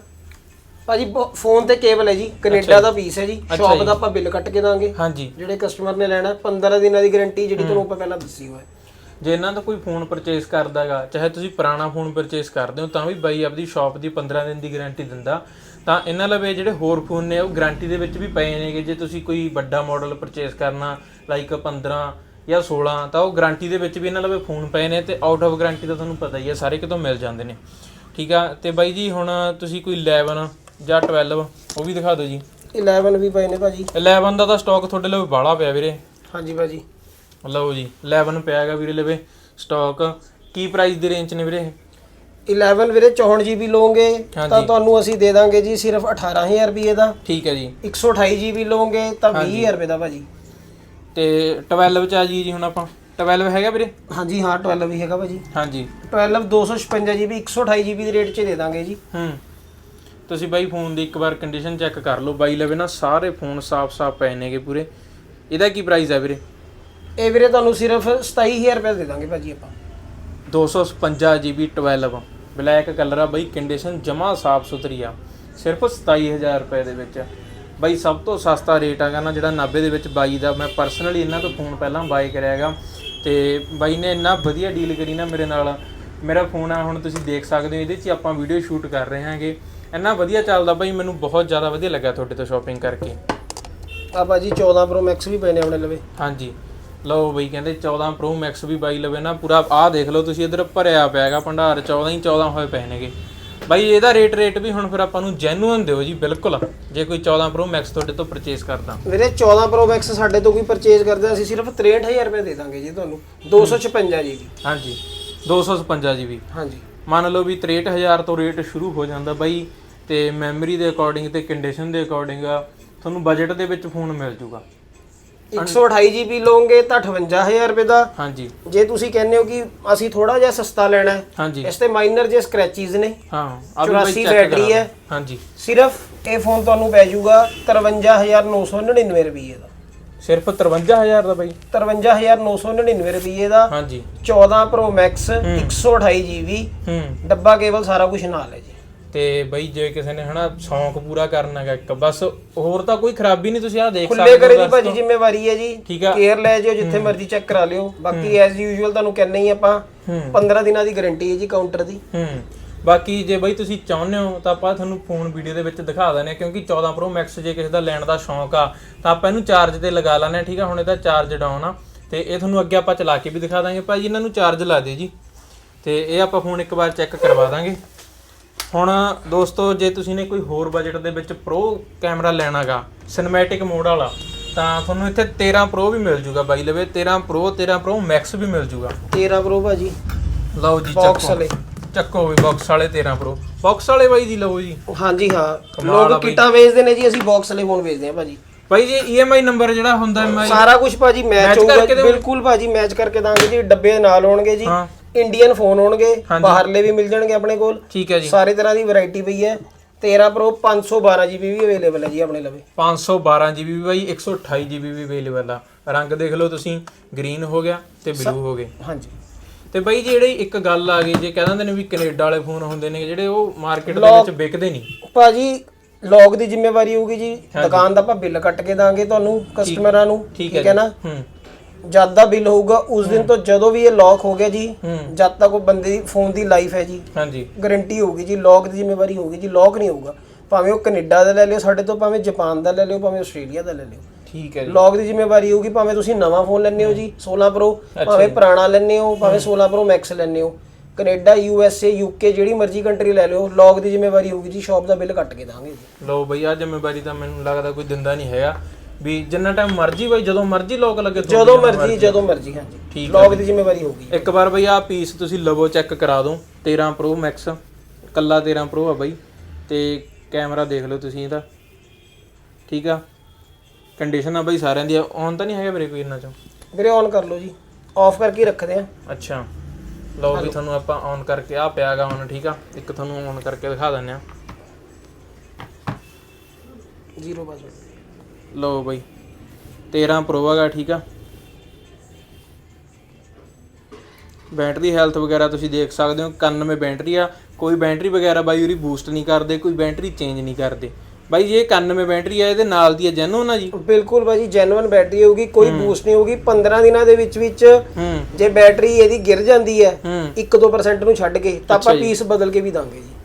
ਭਾਜੀ ਫੋਨ ਤੇ ਕੇਬਲ ਹੈ ਜੀ ਕੈਨੇਡਾ ਦਾ ਪੀਸ ਹੈ ਜੀ ਸ਼ਾਪ ਦਾ ਆਪਾਂ ਬਿੱਲ ਕੱਟ ਕੇ ਦਾਂਗੇ। ਹਾਂਜੀ। ਜਿਹੜੇ ਕਸਟਮਰ ਨੇ ਲੈਣਾ 15 ਦਿਨਾਂ ਦੀ ਗਾਰੰਟੀ ਜਿਹੜੀ ਤੁਹਾਨੂੰ ਆਪਾਂ ਪਹਿਲਾਂ ਦੱਸੀ ਹੋਇਆ ਜੇ ਇਹਨਾਂ ਤੋਂ ਕੋਈ ਫੋਨ ਪਰਚੇਸ ਕਰਦਾਗਾ ਚਾਹੇ ਤੁਸੀਂ ਪੁਰਾਣਾ ਫੋਨ ਪਰਚੇਸ ਕਰਦੇ ਹੋ ਤਾਂ ਵੀ ਬਾਈ ਆਪਦੀ ਸ਼ਾਪ ਦੀ 15 ਦਿਨ ਦੀ ਗਾਰੰਟੀ ਦਿੰਦਾ। ਤਾਂ ਇਹਨਾਂ ਲਵੇ ਜਿਹੜੇ ਹੋਰ ਫੋਨ ਨੇ ਉਹ ਗਾਰੰਟੀ ਦੇ ਵਿੱਚ ਵੀ ਪਏ ਨੇਗੇ ਜੇ ਤੁਸੀਂ ਕੋਈ ਵੱਡਾ ਮਾਡਲ ਪਰਚੇਸ ਕਰਨਾ ਲਾਈਕ 15 ਜਾਂ 16 ਤਾਂ ਉਹ ਗਾਰੰਟੀ ਦੇ ਵਿੱਚ ਵੀ ਇਹਨਾਂ ਲਵੇ ਫੋਨ ਪਏ ਨੇ ਤੇ ਆਊਟ ਆਫ ਗਾਰੰਟੀ ਤਾਂ ਤੁਹਾਨੂੰ ਪਤਾ ਹੀ ਹੈ ਸਾਰੇ ਕਿਤੋਂ ਮਿਲ ਜਾਂਦੇ ਨੇ। ਠੀਕ ਆ? ਤੇ ਬਾਈ ਜੀ ਹੁਣ ਤੁਸੀਂ ਕੋਈ 11 ਜਾਂ 12 ਉਹ ਵੀ ਦਿਖਾ ਦਿਓ ਜੀ। 11 ਵੀ ਪਏ ਨੇ ਭਾਜੀ। 11 ਦਾ ਤਾਂ ਸਟਾਕ ਤੁਹਾਡੇ ਲਈ ਬਾਹਲਾ ਪਿਆ ਵੀਰੇ। ਹਾਂਜੀ ਭਾਜੀ। ਲਓ ਜੀ 11 ਪਿਆ ਹੈਗਾ ਵੀਰੇ ਲਵੇ ਸਟਾਕ ਕੀ ਪ੍ਰਾਈਸ ਦੀ ਰੇਂਜ ਨੇ ਵੀਰੇ? ਇਹ? 11 ਵੀਰੇ 64 GB ਲਓਗੇ ਤਾਂ ਤੁਹਾਨੂੰ ਅਸੀਂ ਦੇ ਦਾਂਗੇ ਜੀ ਸਿਰਫ 18000 ਰੁਪਏ ਦਾ। ਠੀਕ ਹੈ ਜੀ। 128 GB ਲਓਗੇ ਤਾਂ 20000 ਰੁਪਏ ਦਾ ਭਾਜੀ। ਤੇ 12 ਚ ਆ ਜੀ ਜੀ ਹੁਣ ਆਪਾਂ। 12 ਹੈਗਾ ਵੀਰੇ? ਹਾਂਜੀ ਹਾਂ 12 ਵੀ ਹੈਗਾ ਭਾਜੀ। ਹਾਂਜੀ। 12 256 GB 128 GB ਦੇ ਰੇਟ 'ਚ ਦੇ ਦਾਂਗੇ ਜੀ। ਹੂੰ। ਤੁਸੀਂ ਬਾਈ ਫੋਨ ਦੀ ਇੱਕ ਵਾਰ ਕੰਡੀਸ਼ਨ ਚੈੱਕ ਕਰ ਲਓ ਬਾਈ ਲਵੇ ਨਾ ਸਾਰੇ ਫੋਨ ਸਾਫ਼-ਸਾਫ਼ ਪਏ ਨੇਗੇ ਪੂਰੇ। ਇਹਦਾ ਕੀ ਪ੍ਰਾਈਸ ਹੈ ਵੀਰੇ? ਇਹ ਵੀਰੇ ਤੁਹਾਨੂੰ ਸਿਰਫ 27000 ਰੁਪਏ ਦੇ ਦਾਂਗੇ ਭਾਜੀ ਆਪਾਂ। 256 GB 12 ਬਲੈਕ ਕਲਰ ਆ ਬਾਈ ਕੰਡੀਸ਼ਨ ਜਮਾ ਸਾਫ਼ ਸੁਥਰੀ ਆ। ਸਿਰਫ 27000 ਰੁਪਏ ਦੇ ਵਿੱਚ ਬਾਈ ਸਭ ਤੋਂ ਸਸਤਾ ਰੇਟ ਹੈਗਾ ਨਾ ਜਿਹੜਾ 90 ਦੇ ਵਿੱਚ ਬਾਈ ਦਾ। ਮੈਂ ਪਰਸਨਲੀ ਇਹਨਾਂ ਤੋਂ ਫੋਨ ਪਹਿਲਾਂ ਬਾਈ ਕਰਿਆ ਹੈਗਾ। ਤੇ ਬਾਈ ਨੇ ਇੰਨਾ ਵਧੀਆ ਡੀਲ ਕਰੀ ਨਾ ਮੇਰੇ ਨਾਲ। ਮੇਰਾ ਫੋਨ ਆ ਹੁਣ ਤੁਸੀਂ ਦੇਖ ਸਕਦੇ ਹੋ ਇਹਦੇ 'ਚ ਆਪਾਂ ਵੀਡੀਓ ਸ਼ੂਟ ਕਰ ਰਹੇ ਹਾਂਗੇ। ਇੰਨਾ ਵਧੀਆ ਚੱਲਦਾ ਬਾਈ ਮੈਨੂੰ ਬਹੁਤ ਜ਼ਿਆਦਾ ਵਧੀਆ ਲੱਗਾ ਤੁਹਾਡੇ ਤੋਂ ਸ਼ਾਪਿੰਗ ਕਰਕੇ। ਆ ਭਾਜੀ 14 Pro Max ਵੀ ਪਏ ਨੇ ਆਪਣੇ ਲਵੇ। ਹਾਂਜੀ। ਲਓ ਬਈ ਕਹਿੰਦੇ 14 Pro Max ਵੀ ਬਾਈ ਲਵੇ ਨਾ ਪੂਰਾ ਆਹ ਦੇਖ ਲਓ ਤੁਸੀਂ ਇਧਰ ਭਰਿਆ ਪਿਆ ਹੈਗਾ ਭੰਡਾਰ 14 ਹੀ 14 ਹੋਏ ਪਏ ਨੇਗੇ। ਬਾਈ ਇਹਦਾ ਰੇਟ ਰੇਟ ਵੀ ਹੁਣ ਫਿਰ ਆਪਾਂ ਨੂੰ ਜੈਨੂਅਨ ਦਿਓ ਜੀ ਬਿਲਕੁਲ। ਜੇ ਕੋਈ 14 Pro Max ਤੁਹਾਡੇ ਤੋਂ ਪਰਚੇਸ ਕਰਦਾ। ਵੀਰੇ 14 Pro Max ਸਾਡੇ ਤੋਂ ਕੋਈ ਪਰਚੇਜ਼ ਕਰਦਾ ਅਸੀਂ ਸਿਰਫ 63000 ਰੁਪਏ ਦੇ ਦਾਂਗੇ ਜੀ ਤੁਹਾਨੂੰ। 256 GB ਹਾਂਜੀ। 256 GB ਹਾਂਜੀ। ਮੰਨ ਲਓ ਵੀ 63000 ਤੋਂ ਰੇਟ ਸ਼ੁਰੂ ਹੋ ਜਾਂਦਾ ਬਾਈ ਤੇ ਮੈਮਰੀ ਦੇ ਅਕੋਰਡਿੰਗ ਤੇ ਕੰਡੀਸ਼ਨ ਦੇ ਅਕੋਰਡਿੰਗ ਤੁਹਾਨੂੰ ਬਜਟ ਦੇ ਵਿੱਚ ਫੋਨ ਮਿਲ ਜੂਗਾ। 128 GB ਲਓਗੇ ਤਾਂ 58000 ਰੁਪਏ ਦਾ। ਹਾਂਜੀ। ਜੇ ਤੁਸੀਂ ਕਹਿੰਦੇ ਹੋ ਕਿ ਅਸੀਂ ਥੋੜਾ ਜਿਹਾ ਸਸਤਾ ਲੈਣਾ ਹੈ ਹਾਂਜੀ। ਇਸ ਤੇ ਮਾਈਨਰ ਜੇ ਸਕ੍ਰੈਚਿਸ ਨੇ ਹਾਂ ਆ ਵੀ ਬਾਈ 84 check ਬੈਟਰੀ ਹੈ। ਹਾਂਜੀ। ਸਿਰਫ ਇਹ ਫੋਨ ਤੁਹਾਨੂੰ ਪੈ ਜਾਊਗਾ 53999 ਰੁਪਏ ਦਾ। ਸਿਰਫ 53000 ਦਾ ਬਾਈ। 53999 ਰੁਪਏ ਦਾ। ਹਾਂਜੀ। 14 Pro Max 128 GB ਹੂੰ। ਡੱਬਾ ਕੇਬਲ ਸਾਰਾ ਕੁਝ ਨਾਲ ਹੈ ਜੀ। ਤੇ ਬਈ ਜੇ ਕਿਸੇ ਨੇ ਹਨਾ ਸ਼ੌਂਕ ਪੂਰਾ ਕਰਨਾ ਹੈਗਾ ਇੱਕ ਬਸ ਹੋਰ ਤਾਂ ਕੋਈ ਖਰਾਬੀ ਨਹੀਂ ਤੁਸੀਂ ਆਹ ਦੇਖ ਖੁੱਲੇ ਸਕਦੇ ਕਰੇ ਹੋ ਦੀ ਭਾਜੀ ਜ਼ਿੰਮੇਵਾਰੀ ਹੈ ਜੀ। ਆ। ਕੇਅਰ ਲੈ ਜਿਓ ਜਿੱਥੇ ਮਰਜ਼ੀ ਚੈੱਕ ਕਰਾ ਲਿਓ। ਬਾਕੀ ਐਜ਼ ਯੂਜੂਅਲ ਤੁਹਾਨੂੰ ਕਹਿੰਨੇ ਹੀ ਆਪਾਂ 15 ਦਿਨਾਂ ਦੀ ਗਾਰੰਟੀ ਹੈ ਜੀ ਕਾਊਂਟਰ ਦੀ। ਹੂੰ। ਬਾਕੀ ਜੇ ਬਈ ਤੁਸੀਂ ਚਾਹੁੰਦੇ ਹੋ ਤਾਂ ਆਪਾਂ ਤੁਹਾਨੂੰ ਫੋਨ ਵੀਡੀਓ ਦੇ ਵਿੱਚ ਦਿਖਾ ਦਿੰਦੇ ਹਾਂ ਕਿਉਂਕਿ 14 Pro Max ਜੇ ਕਿਸੇ ਦਾ ਲੈਣ ਦਾ ਸ਼ੌਂਕ ਆ ਤਾਂ ਆਪਾਂ ਇਹਨੂੰ ਚਾਰਜ ਤੇ ਲਗਾ ਲੈਣੇ ਠੀਕ ਆ? ਹੁਣ ਇਹਦਾ ਚਾਰਜ ਡਾਊਨ ਆ ਤੇ ਇਹ ਤੁਹਾਨੂੰ ਅੱਗੇ ਆਪਾਂ ਚਲਾ ਕੇ ਵੀ ਦਿਖਾ ਦਾਂਗੇ। ਭਾਈ ਇਹਨਾਂ ਨੂੰ ਚਾਰਜ ਲਾ ਦਿਓ ਜੀ। ਤੇ ਇਹ ਆਪਾਂ ਫੋਨ ਇੱਕ ਵਾਰ ਚੈੱਕ ਕਰਵਾ ਦਾਂਗੇ। ਹੁਣ ਦੋਸਤੋ ਜੇ ਤੁਸੀਂ ਨੇ ਕੋਈ ਹੋਰ ਬਜਟ ਦੇ ਵਿੱਚ ਪ੍ਰੋ ਕੈਮਰਾ ਲੈਣਾਗਾ ਸਿਨੇਮੈਟਿਕ ਮੋਡ ਵਾਲਾ ਤਾਂ ਤੁਹਾਨੂੰ ਇੱਥੇ 13 Pro ਵੀ ਮਿਲ ਜੂਗਾ ਬਾਈ ਲਵੇ। 13 Pro 13 Pro Max ਵੀ ਮਿਲ ਜੂਗਾ। 13 Pro ਭਾਜੀ। ਲਓ ਜੀ ਬਾਕਸ ਚੱਕੋ। ਵਾਲੇ। ਚੱਕੋ ਵੀ ਬਾਕਸ ਵਾਲੇ 13 Pro ਬਾਕਸ ਵਾਲੇ ਬਾਈ ਜੀ ਲਓ ਜੀ। ਹਾਂਜੀ ਹਾਂ। ਕਮਾਲ ਆ ਲੋਕ ਬਈ। ਕਿੱਟਾਂ ਵੇਚਦੇ ਨੇ ਜੀ ਅਸੀਂ ਬਾਕਸ ਵਾਲੇ ਫੋਨ ਵੇਚਦੇ ਹਾਂ ਭਾਜੀ। ਬਾਈ ਜੀ EMI ਨੰਬਰ ਜਿਹੜਾ ਹੁੰਦਾ ਮੈਂ ਸਾਰਾ ਕੁਝ ਭਾਜੀ ਮੈਚ ਹੋਊਗਾ। ਕਰਕੇ? ਬਿਲਕੁਲ ਭਾਜੀ ਮੈਚ ਕਰਕੇ ਦਾਂਗੇ ਜੀ ਡੱਬੇ ਨਾਲ ਹੋਣਗੇ ਜੀ। ਹਾਂ। ਇੰਡੀਅਨ ਫੋਨ ਹੋਣਗੇ ਹਾਂਜੀ। ਬਾਹਰਲੇ ਵੀ ਮਿਲ ਜਾਣਗੇ ਆਪਣੇ ਕੋਲ। ਠੀਕ ਹੈ ਜੀ। ਸਾਰੇ ਤਰ੍ਹਾਂ ਦੀ ਵੈਰਾਈਟੀ ਪਈ ਹੈ। 13 Pro 512 GB ਵੀ ਅਵੇਲੇਬਲ ਹੈ ਜੀ ਆਪਣੇ ਲਵੇ। 512 GB ਵੀ ਬਾਈ 128 GB ਵੀ ਅਵੇਲੇਬਲ ਆ। ਰੰਗ ਦੇਖ ਲਓ ਤੁਸੀਂ ਗ੍ਰੀਨ ਹੋ ਗਿਆ ਤੇ ਬਲੂ ਹੋ ਗਏ। ਹਾਂਜੀ। ਤੇ ਬਾਈ ਜੀ ਜਿਹੜੀ ਇੱਕ ਗੱਲ ਆ ਗਈ ਜੇ ਕਹਿ ਦਿੰਦੇ ਨੇ ਵੀ ਕੈਨੇਡਾ ਵਾਲੇ ਫੋਨ ਹੁੰਦੇ ਨੇ ਜਿਹੜੇ ਉਹ ਮਾਰਕੀਟ ਦੇ ਵਿੱਚ ਵਿਕਦੇ ਨਹੀਂ। ਭਾਜੀ ਲੌਗ ਦੀ ਜ਼ਿੰਮੇਵਾਰੀ ਹੋਊਗੀ ਜੀ। ਦੁਕਾਨ ਦਾ ਆਪਾਂ ਬਿੱਲ ਕੱਟ ਕੇ ਦਾਂਗੇ ਤੁਹਾਨੂੰ ਕਸਟਮਰਾਂ ਨੂੰ ਠੀਕ ਹੈ ਨਾ? ਜਦ ਦਾ ਬਿੱਲ ਹੋਊਗਾ ਉਸ ਦਿਨ ਤੋਂ ਜਦੋਂ ਵੀ ਇਹ ਲੌਕ ਹੋ ਗਿਆ ਜੀ ਜਦ ਤੱਕ ਉਹ ਬੰਦੇ ਦੀ ਫੋਨ ਦੀ ਲਾਈਫ ਹੈ ਜੀ। ਹਾਂਜੀ। ਗਾਰੰਟੀ ਹੋਊਗੀ ਜੀ ਲੌਕ ਦੀ ਜ਼ਿੰਮੇਵਾਰੀ ਹੋਊਗੀ ਜੀ ਲੌਕ ਨਹੀਂ ਹੋਊਗਾ। ਭਾਵੇਂ ਉਹ ਕੈਨੇਡਾ ਦਾ ਲੈ ਲਿਓ ਸਾਡੇ ਤੋਂ ਭਾਵੇਂ ਜਾਪਾਨ ਦਾ ਲੈ ਲਿਓ ਭਾਵੇਂ ਆਸਟ੍ਰੇਲੀਆ ਦਾ ਲੈ ਲਿਓ। ਠੀਕ ਹੈ ਜੀ। ਲੌਕ ਦੀ ਜ਼ਿੰਮੇਵਾਰੀ ਹੋਊਗੀ ਭਾਵੇਂ ਤੁਸੀਂ ਨਵਾਂ ਫੋਨ ਲੈਣੇ ਹੋ ਜੀ 16 Pro ਭਾਵੇਂ ਪੁਰਾਣਾ ਲੈਣੇ ਹੋ ਭਾਵੇਂ 16 Pro Max ਲੈਣੇ ਹੋ। Canada U S A UK ਜਿਹੜੀ ਮਰਜ਼ੀ ਕੰਟਰੀ ਲੈ ਲਿਓ ਲੌਕ ਦੀ ਜ਼ਿੰਮੇਵਾਰੀ ਹੋਊਗੀ ਜੀ ਸ਼ਾਪ ਦਾ ਬਿੱਲ ਕੱਟ ਕੇ ਦਾਂਗੇ ਜੀ। ਲਓ ਬਈ ਆ ਜ਼ਿੰਮੇਵਾਰੀ ਤਾਂ ਮੈਨੂੰ ਲੱਗਦਾ ਕੋਈ ਦਿੰਦਾ ਨਹੀਂ ਹੈਗਾ। ਵੀ ਜਿੰਨਾ ਟਾਈਮ ਮਰਜ਼ੀ ਬਾਈ ਜਦੋਂ ਮਰਜ਼ੀ ਲੋਕ ਲੱਗੇ ਜਦੋਂ ਮਰਜ਼ੀ ਜਦੋਂ ਮਰਜ਼ੀ ਹਾਂਜੀ। ਠੀਕ ਲੌਕ ਦੀ ਜ਼ਿੰਮੇਵਾਰੀ ਹੋਊਗੀ ਇੱਕ ਵਾਰ ਬਈ ਆ ਪੀਸ ਤੁਸੀਂ ਲਵੋ ਚੈੱਕ ਕਰਾ ਦਿਓ। 13 Pro Max ਕੱਲਾ 13 Pro ਆ ਬਈ। ਤੇ ਕੈਮਰਾ ਦੇਖ ਲਓ ਤੁਸੀਂ ਇਹਦਾ। ਠੀਕ ਆ? ਕੰਡੀਸ਼ਨ ਆ ਬਾਈ ਸਾਰਿਆਂ ਦੀ ਔਨ ਤਾਂ ਨਹੀਂ ਹੈਗਾ ਵੀਰੇ ਕੋਈ ਇਹਨਾਂ ਚੋਂ? ਵੀਰੇ ਔਨ ਕਰ ਲਓ ਜੀ। ਆਫ ਕਰਕੇ ਹੀ ਰੱਖਦੇ ਆ। ਅੱਛਾ। ਲਓ ਵੀ ਤੁਹਾਨੂੰ ਆਪਾਂ ਔਨ ਕਰਕੇ ਆ ਪਿਆਗਾ ਔਨ ਠੀਕ ਆ? ਇੱਕ ਤੁਹਾਨੂੰ ਔਨ ਕਰਕੇ ਦਿਖਾ ਦਿੰਨੇ ਆ। ਜ਼ੀਰੋ ਬਸ। ਲਓ ਬਾਈ 13 ਪ੍ਰੋ ਹੈਗਾ ਠੀਕ ਆ? ਬੈਟਰੀ ਹੈਲਥ ਵਗੈਰਾ ਤੁਸੀਂ ਦੇਖ ਸਕਦੇ ਹੋ 91 ਬੈਟਰੀ ਆ। ਕੋਈ ਬੈਟਰੀ ਵਗੈਰਾ ਬਾਈ ਉਹਦੀ ਬੂਸਟ ਨਹੀਂ ਕਰਦੇ ਕੋਈ ਬੈਟਰੀ ਚੇਂਜ ਨਹੀਂ ਕਰਦੇ। ਬਾਈ ਜੇ 91 ਬੈਟਰੀ ਆ ਇਹਦੇ ਨਾਲ ਦੀ ਆ ਜੈਨੂਨ ਆ ਜੀ? ਬਿਲਕੁਲ ਭਾਜੀ ਜੈਨੂਇਨ ਬੈਟਰੀ ਹੋਊਗੀ ਕੋਈ ਬੂਸਟ ਨਹੀਂ ਹੋਊਗੀ। 15 ਦਿਨਾਂ ਦੇ ਵਿੱਚ ਵਿੱਚ ਹੂੰ। ਜੇ ਬੈਟਰੀ ਇਹਦੀ ਗਿਰ ਜਾਂਦੀ ਹੈ ਹੂੰ। 1-2% ਨੂੰ ਛੱਡ ਕੇ ਤਾਂ ਆਪਾਂ ਪੀਸ ਬਦਲ ਕੇ ਵੀ ਦਾਂਗੇ ਜੀ।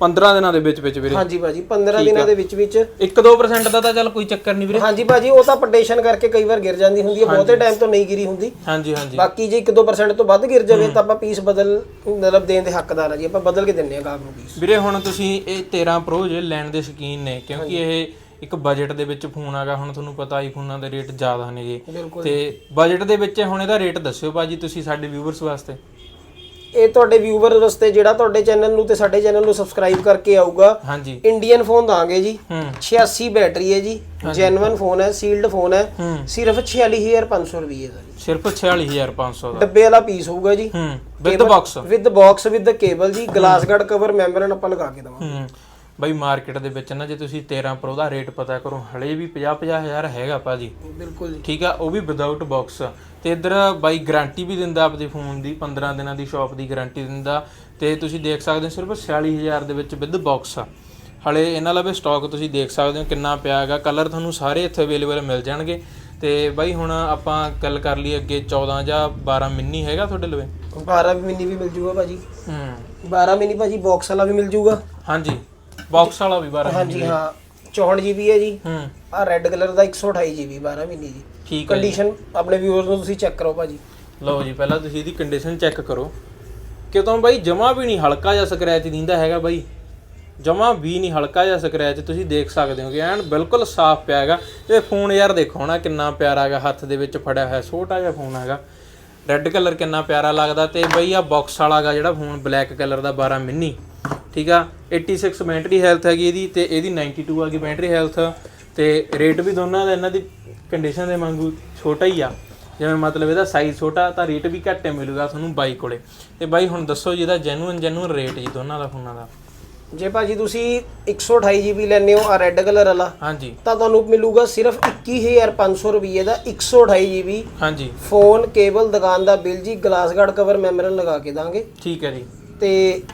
15 ਦਿਨਾਂ ਦੇ ਵਿੱਚ ਵਿੱਚ ਵੀਰੇ। ਹਾਂਜੀ ਭਾਜੀ 15 ਦਿਨਾਂ ਦੇ ਵਿੱਚ ਵਿੱਚ। 1-2% ਦਾ ਤਾਂ ਚੱਲ ਕੋਈ ਚੱਕਰ ਨਹੀਂ ਵੀਰੇ। ਹਾਂਜੀ ਭਾਜੀ ਉਹ ਤਾਂ ਪਟੇਸ਼ਨ ਕਰਕੇ ਕਈ ਵਾਰ ਗਿਰ ਜਾਂਦੀ ਹੁੰਦੀ ਹੈ ਬਹੁਤੇ ਟਾਈਮ ਤੋਂ ਨਹੀਂ ਗਿਰੀ ਹੁੰਦੀ। ਹਾਂਜੀ ਹਾਂਜੀ। ਬਾਕੀ ਜੇ 1-2% ਤੋਂ ਵੱਧ ਗਿਰ ਜਾਵੇ ਤਾਂ ਆਪਾਂ ਪੀਸ ਬਦਲ ਮਤਲਬ ਦੇਣ ਦੇ ਹੱਕਦਾਰ ਆ ਜੀ ਆਪਾਂ ਬਦਲ ਕੇ ਦਿੰਨੇ ਆ ਗਾਹਕ ਨੂੰ ਪੀਸ ਵੀਰੇ ਹੁਣ ਤੁਸੀਂ ਇਹ 13 ਪ੍ਰੋ ਜੇ ਲੈਣ ਦੇ ਸ਼ੌਕੀਨ ਨੇ ਕਿਉਂਕਿ ਇਹ ਇੱਕ ਬਜਟ ਦੇ ਵਿੱਚ ਫੋਨ ਆਗਾ ਹੁਣ ਤੁਹਾਨੂੰ ਪਤਾ ਆਈਫੋਨਾਂ ਦੇ ਰੇਟ ਜ਼ਿਆਦਾ ਨੇਗੇ। ਤੇ ਬਜਟ ਦੇ ਵਿੱਚ ਹੁਣ ਇਹਦਾ ਰੇਟ ਦੱਸਿਓ ਬਾਜੀ ਤੁਸੀਂ ਸਾਡੇ ਵਿਊਵਰਸ ਵਾਸਤੇ। ਇਹ ਤੁਹਾਡੇ ਵਿਊਵਰ ਵਾਸਤੇ ਜਿਹੜਾ ਤੁਹਾਡੇ ਚੈਨਲ ਨੂੰ ਤੇ ਸਾਡੇ ਚੈਨਲ ਨੂੰ ਸਬਸਕ੍ਰਾਈਬ ਕਰਕੇ ਆਊਗਾ। ਹਾਂਜੀ। ਇੰਡੀਅਨ ਫੋਨ ਦਾਂਗੇ ਜੀ। ਹੂੰ। 86 ਬੈਟਰੀ ਹੈ ਜੀ। ਜੈਨੂਇਨ ਫੋਨ ਹੈ ਸੀਲਡ ਫੋਨ ਹੈ। ਸਿਰਫ 46500 ਰੁਪਏ ਦਾ ਜੀ। ਸਿਰਫ 46500 ਦਾ। ਡੱਬੇ ਵਾਲਾ ਪੀਸ ਹੋਊਗਾ ਜੀ। With box with box with cable ਜੀ। ਗਲਾਸ ਗਾਰਡ ਕਵਰ ਮੈਂਬਰਨ ਆਪਾਂ ਲਗਾ ਕੇ ਦਵਾਂਗੇ। ਬਈ ਮਾਰਕੀਟ ਦੇ ਵਿੱਚ ਨਾ ਜੇ ਤੁਸੀਂ 13 ਪ੍ਰੋ ਦਾ ਰੇਟ ਪਤਾ ਕਰੋ ਹਲੇ ਵੀ 50 50000 ਹੈਗਾ ਭਾਜੀ। ਬਿਲਕੁਲ ਠੀਕ ਆ ਉਹ ਵੀ ਵਿਦਆਊਟ ਬਾਕਸ ਤੇ ਇਧਰ ਬਾਈ ਗਾਰੰਟੀ ਵੀ ਦਿੰਦਾ ਆਪਦੇ ਫੋਨ ਦੀ 15 ਦਿਨਾਂ ਦੀ ਸ਼ਾਪ ਦੀ ਗਾਰੰਟੀ ਦਿੰਦਾ। ਤੇ ਤੁਸੀਂ ਦੇਖ ਸਕਦੇ ਹੋ ਸਿਰਫ 46000 ਦੇ ਵਿੱਚ ਵਿਦ ਬਾਕਸ ਆ। ਹਲੇ ਇਹਨਾਂ ਲਵੇ ਸਟਾਕ ਤੁਸੀਂ ਦੇਖ ਸਕਦੇ ਹੋ ਕਿੰਨਾ ਪਿਆ ਹੈਗਾ। ਕਲਰ ਤੁਹਾਨੂੰ ਸਾਰੇ ਇੱਥੇ ਅਵੇਲੇਬਲ ਮਿਲ ਜਾਣਗੇ। ਤੇ ਬਾਈ ਹੁਣ ਆਪਾਂ ਗੱਲ ਕਰ ਲਈ ਅੱਗੇ 14 ਜਾਂ 12 ਮਿੰਨੀ ਹੈਗਾ ਤੁਹਾਡੇ ਲਵੇ? 12 ਮਿਨੀ ਵੀ ਮਿਲ ਜੂਗਾ ਭਾਜੀ। ਹੂੰ। 12 ਮਿਨੀ ਭਾਜੀ ਬਾਕਸ ਵਾਲਾ ਵੀ ਮਿਲ ਜੂਗਾ। ਹਾਂਜੀ। ਬਾਕਸ ਵਾਲਾ ਵੀ 12 ਹਾਂਜੀ ਹਾਂ। 64 GB ਹੈ ਜੀ। ਹੂੰ। ਆ ਰੈੱਡ ਕਲਰ ਦਾ 128 GB 12 ਮਿਨੀ ਜੀ ਠੀਕ ਹੈ ਜੀ। ਕੰਡੀਸ਼ਨ ਆਪਣੇ ਵਿਊਅਰਸ ਨੂੰ ਤੁਸੀਂ ਚੈੱਕ ਕਰੋ ਭਾਜੀ। ਲਓ ਜੀ ਪਹਿਲਾਂ ਤੁਸੀਂ ਇਹਦੀ ਕੰਡੀਸ਼ਨ ਚੈੱਕ ਕਰੋ। ਕਿਉਂ ਬਾਈ ਜਮਾ ਵੀ ਨਹੀਂ ਹਲਕਾ ਜਿਹਾ ਸਕ੍ਰੈਚ ਦਿੰਦਾ ਹੈਗਾ ਬਾਈ। ਜਮਾ ਵੀ ਨਹੀਂ ਹਲਕਾ ਜਿਹਾ ਸਕ੍ਰੈਚ ਤੁਸੀਂ ਦੇਖ ਸਕਦੇ ਹੋ ਕਿ ਐਨ ਬਿਲਕੁਲ ਸਾਫ਼ ਪਿਆ ਹੈਗਾ। ਇਹ ਫੋਨ ਯਾਰ ਦੇਖੋ ਨਾ ਕਿੰਨਾ ਪਿਆਰਾ ਹੈਗਾ। ਹੱਥ ਦੇ ਵਿੱਚ ਫੜਿਆ ਹੋਇਆ ਛੋਟਾ ਜਿਹਾ ਫੋਨ ਹੈਗਾ। ਰੈੱਡ ਕਲਰ ਕਿੰਨਾ ਪਿਆਰਾ ਲੱਗਦਾ ਤੇ ਬਈ ਆ ਬਾਕਸ ਵਾਲਾ ਹੈਗਾ ਜਿਹੜਾ ਫੋਨ ਬਲੈਕ ਕਲਰ ਦਾ 12 ਮਿੰਨੀ। ਠੀਕ ਆ? 86 ਬੈਟਰੀ ਹੈਲਥ ਹੈਗੀ ਇਹਦੀ ਤੇ ਇਹਦੀ 92 ਆ ਗਈ ਬੈਟਰੀ ਹੈਲਥ ਤੇ ਰੇਟ ਵੀ ਦੋਨਾਂ ਦਾ ਇਹਨਾਂ ਦੀ ਕੰਡੀਸ਼ਨ ਦੇ ਵਾਂਗੂ ਛੋਟਾ ਹੀ ਆ। ਜਿਵੇਂ ਮਤਲਬ ਇਹਦਾ ਸਾਈਜ਼ ਛੋਟਾ ਤਾਂ ਰੇਟ ਵੀ ਘੱਟ ਮਿਲੂਗਾ ਤੁਹਾਨੂੰ ਬਾਈ ਕੋਲੇ। ਤੇ ਬਾਈ ਹੁਣ ਦੱਸੋ ਜੀ ਇਹਦਾ ਜੈਨੂਇਨ ਜੈਨੂਇਨ ਰੇਟ ਜੀ ਦੋਨਾਂ ਦਾ ਫੋਨਾਂ ਦਾ। ਜੇ ਭਾਜੀ ਤੁਸੀਂ 128 GB ਲੈਣੇ ਹੋ ਆ ਰੈੱਡ ਕਲਰ ਵਾਲਾ ਹਾਂਜੀ। ਤਾਂ ਤੁਹਾਨੂੰ ਮਿਲੂਗਾ ਸਿਰਫ 21500 ਰੁਪਏ ਦਾ 128 GB ਹਾਂਜੀ। ਫੋਨ ਕੇਬਲ ਦੁਕਾਨ ਦਾ ਬਿੱਲ ਜੀ ਗਲਾਸ ਗਾਰਡ ਕਵਰ ਮੈਮਰਨ ਲਗਾ ਕੇ ਦਾਂਗੇ। ਠੀਕ ਹੈ ਜੀ। ਤੇ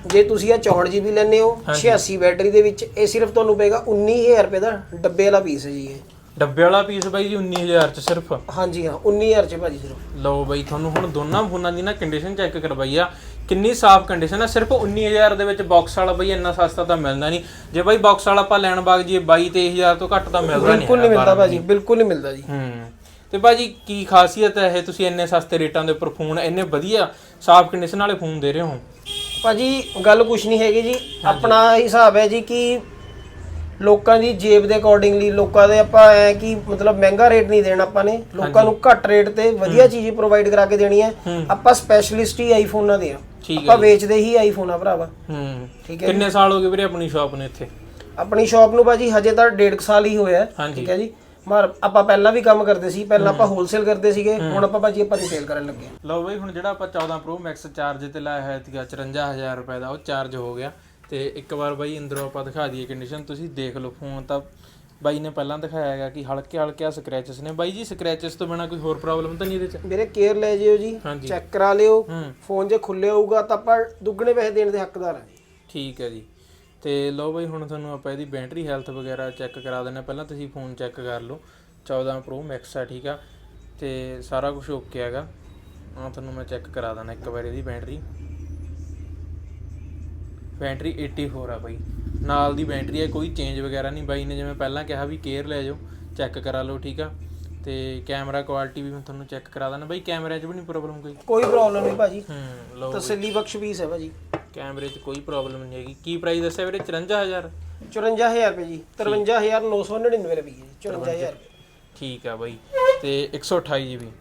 ਜੇ ਤੁਸੀਂ ਆ 64 GB ਲੈਣੇ ਹੋ 86 ਬੈਟਰੀ ਦੇ ਵਿੱਚ ਇਹ ਸਿਰਫ ਤੁਹਾਨੂੰ ਪਏਗਾ 19000 ਰੁਪਏ ਦਾ ਡੱਬੇ ਵਾਲਾ ਪੀਸ ਹੈ ਜੀ ਇਹ। ਡੱਬੇ ਵਾਲਾ ਪੀਸ ਬਾਈ ਜੀ 19000 ਚ ਸਿਰਫ। ਹਾਂਜੀ ਹਾਂ 19000 ਚ ਭਾਜੀ ਸਿਰਫ। ਲਓ ਬਾਈ ਤੁਹਾਨੂੰ ਹੁਣ ਦੋਨਾਂ ਫੋਨਾਂ ਦੀ ਨਾ ਕੰਡੀਸ਼ਨ ਚੈੱਕ ਕਰਵਾਈ ਆ। ਕਿੰਨੀ ਸਾਫ਼ ਕੰਡੀਸ਼ਨ ਆ ਸਿਰਫ 19000 ਦੇ ਵਿੱਚ ਬਾਕਸ ਵਾਲਾ ਬਈ ਇੰਨਾ ਸਸਤਾ ਤਾਂ ਮਿਲਦਾ ਨਹੀਂ। ਜੇ ਬਾਈ ਬਾਕਸ ਵਾਲਾ ਆਪਾਂ ਲੈਣ ਬਾਗ ਜੀ 22 23000 ਤੋਂ ਘੱਟ ਤਾਂ ਮਿਲਦਾ ਨਹੀਂ ਬਿਲਕੁਲ ਨਹੀਂ ਮਿਲਦਾ ਭਾਜੀ ਬਿਲਕੁਲ ਨਹੀਂ ਮਿਲਦਾ ਜੀ। ਹੂੰ ਤੇ ਭਾਜੀ ਕੀ ਖਾਸੀਅਤ ਹੈ ਇਹ ਤੁਸੀਂ ਇੰਨੇ ਸਸਤੇ ਰੇਟਾਂ ਦੇ ਉੱਪਰ ਫੋਨ ਇੰਨੇ ਵਧੀਆ ਸਾਫ਼ ਕੰਡੀਸ਼ਨ ਵਾਲੇ ਫੋਨ ਦੇ ਰਹੇ ਹੋ। ਭਾਜੀ ਗੱਲ ਕੁਛ ਨਹੀਂ ਹੈਗੀ ਜੀ। ਆਪਣਾ ਹਿਸਾਬ ਹੈ ਜੀ ਕਿ ਲੋਕਾਂ ਦੀ ਜੇਬ ਦੇ ਅਕੋਰਡਿੰਗਲੀ ਲੋਕਾਂ ਦੇ ਆਪਾਂ ਐ ਕਿ ਮਤਲਬ ਮਹਿੰਗਾ ਰੇਟ ਨਹੀਂ ਦੇਣਾ ਆਪਾਂ ਨੇ। ਲੋਕਾਂ ਨੂੰ ਘੱਟ ਰੇਟ ਤੇ ਵਧੀਆ ਚੀਜ਼ ਪ੍ਰੋਵਾਈਡ ਕਰਾ ਕੇ ਦੇਣੀ ਹੈ। ਆਪਾਂ ਸਪੈਸ਼ਲਿਸਟ ਹੀ ਆਈਫੋਨਾਂ ਦੇ ਆ ਆਪਾਂ ਵੇਚਦੇ ਹੀ ਆਈਫੋਨ ਆ ਭਰਾਵਾ। ਹੂੰ। ਠੀਕ ਹੈ ਕਿੰਨੇ ਸਾਲ ਹੋ ਗਏ ਵੀਰੇ ਆਪਣੀ ਸ਼ਾਪ ਨੂੰ ਇੱਥੇ? ਆਪਣੀ ਸ਼ਾਪ ਨੂੰ ਭਾਜੀ ਹਜੇ ਤਾਂ ਡੇਢ ਕੁ ਸਾਲ ਹੀ ਹੋਇਆ। ਠੀਕ ਹੈ ਜੀ। ਮਾਰ ਆਪਾਂ ਪਹਿਲਾਂ ਵੀ ਕੰਮ ਕਰਦੇ ਸੀ ਪਹਿਲਾਂ ਆਪਾਂ ਹੋਲਸੇਲ ਕਰਦੇ ਸੀਗੇ ਹੁਣ ਆਪਾਂ ਭਾਜੀ ਆਪਾਂ ਰਿਟੇਲ ਕਰਨ ਲੱਗੇ ਹਾਂ। ਲਓ ਬਈ ਹੁਣ ਜਿਹੜਾ ਆਪਾਂ 14 Pro Max ਚਾਰਜ ਤੇ ਲਾਇਆ ਹੋਇਆ ਸੀਗਾ 54000 ਰੁਪਏ ਦਾ ਉਹ ਚਾਰਜ ਹੋ ਗਿਆ। ਤੇ ਇੱਕ ਵਾਰ ਬਾਈ ਅੰਦਰੋਂ ਆਪਾਂ ਦਿਖਾ ਦਈਏ ਕੰਡੀਸ਼ਨ ਤੁਸੀਂ ਦੇਖ ਲਓ ਫੋਨ ਤਾਂ ਬਾਈ ਨੇ ਪਹਿਲਾਂ ਦਿਖਾਇਆ ਹੈਗਾ ਕਿ ਹਲਕੇ ਹਲਕੇ ਸਕ੍ਰੈਚਸ ਨੇ। ਬਾਈ ਜੀ ਸਕ੍ਰੈਚਸ ਤੋਂ ਬਿਨਾ ਕੋਈ ਹੋਰ ਪ੍ਰੋਬਲਮ ਤਾਂ ਨਹੀਂ ਇਹਦੇ ਚ? ਮੇਰੇ ਕੇਅਰ ਲੈ ਜਿਓ ਜੀ ਹਾਂਜੀ। ਚੈੱਕ ਕਰਾ ਲਿਓ ਹੂੰ। ਫੋਨ ਜੇ ਖੁੱਲੇ ਹੋਊਗਾ ਤਾਂ ਆਪਾਂ ਦੁੱਗਣੇ ਪੈਸੇ ਦੇਣ ਦੇ ਹੱਕਦਾਰ ਹਾਂ ਜੀ। ਠੀਕ ਹੈ ਜੀ। ਤੇ ਲਓ ਬਈ, ਹੁਣ ਤੁਹਾਨੂੰ ਆਪਾਂ ਇਹਦੀ ਬੈਟਰੀ ਹੈਲਥ ਵਗੈਰਾ ਚੈੱਕ ਕਰਾ ਦਿੰਦੇ ਪਹਿਲਾਂ ਤੁਸੀਂ ਫੋਨ ਚੈੱਕ ਕਰ ਲਓ। 14 ਪ੍ਰੋ ਮੈਕਸ ਆ, ਠੀਕ ਆ। ਤੇ ਸਾਰਾ ਕੁਝ ਓਕੇ ਹੈਗਾ। ਆ ਤੁਹਾਨੂੰ ਮੈਂ ਚੈੱਕ ਕਰਾ ਦਿੰਦਾ ਇੱਕ ਵਾਰ ਇਹਦੀ ਬੈਟਰੀ ਬੈਟਰੀ 84 ਆ ਬਾਈ। ਨਾਲ ਦੀ ਬੈਟਰੀ ਹੈ ਕੋਈ ਚੇਂਜ ਵਗੈਰਾ ਨਹੀਂ। ਬਾਈ ਨੇ ਜਿਵੇਂ ਪਹਿਲਾਂ ਕਿਹਾ ਵੀ ਕੇਅਰ ਲੈ ਜਾਓ ਚੈੱਕ ਕਰਾ ਲਓ, ਠੀਕ ਆ। ਤੇ ਕੈਮਰਾ ਕੁਆਲਿਟੀ ਵੀ ਮੈਂ ਤੁਹਾਨੂੰ ਚੈੱਕ ਕਰਾ ਦਿੰਦਾ। ਬਾਈ ਕੈਮਰੇ 'ਚ ਵੀ ਨਹੀਂ ਪ੍ਰੋਬਲਮ ਕੋਈ? ਕੋਈ ਪ੍ਰੋਬਲਮ ਨਹੀਂ ਭਾਜੀ। ਹੂੰ ਲਓ ਤਸੱਲੀ ਬਖਸ਼ ਪੀਸ ਹੈ ਭਾਜੀ। ਕੈਮਰੇ 'ਚ ਕੋਈ ਪ੍ਰੋਬਲਮ ਨਹੀਂ ਹੈਗੀ। ਕੀ ਪ੍ਰਾਈਸ ਦੱਸਿਆ ਵੀਰੇ? 54000 54000 ਰੁਪਏ ਜੀ। 53999 ਰੁਪਏ ਜੀ 54000 ਰੁਪਏ ਠੀਕ ਆ ਬਾਈ। ਤੇ 128 GB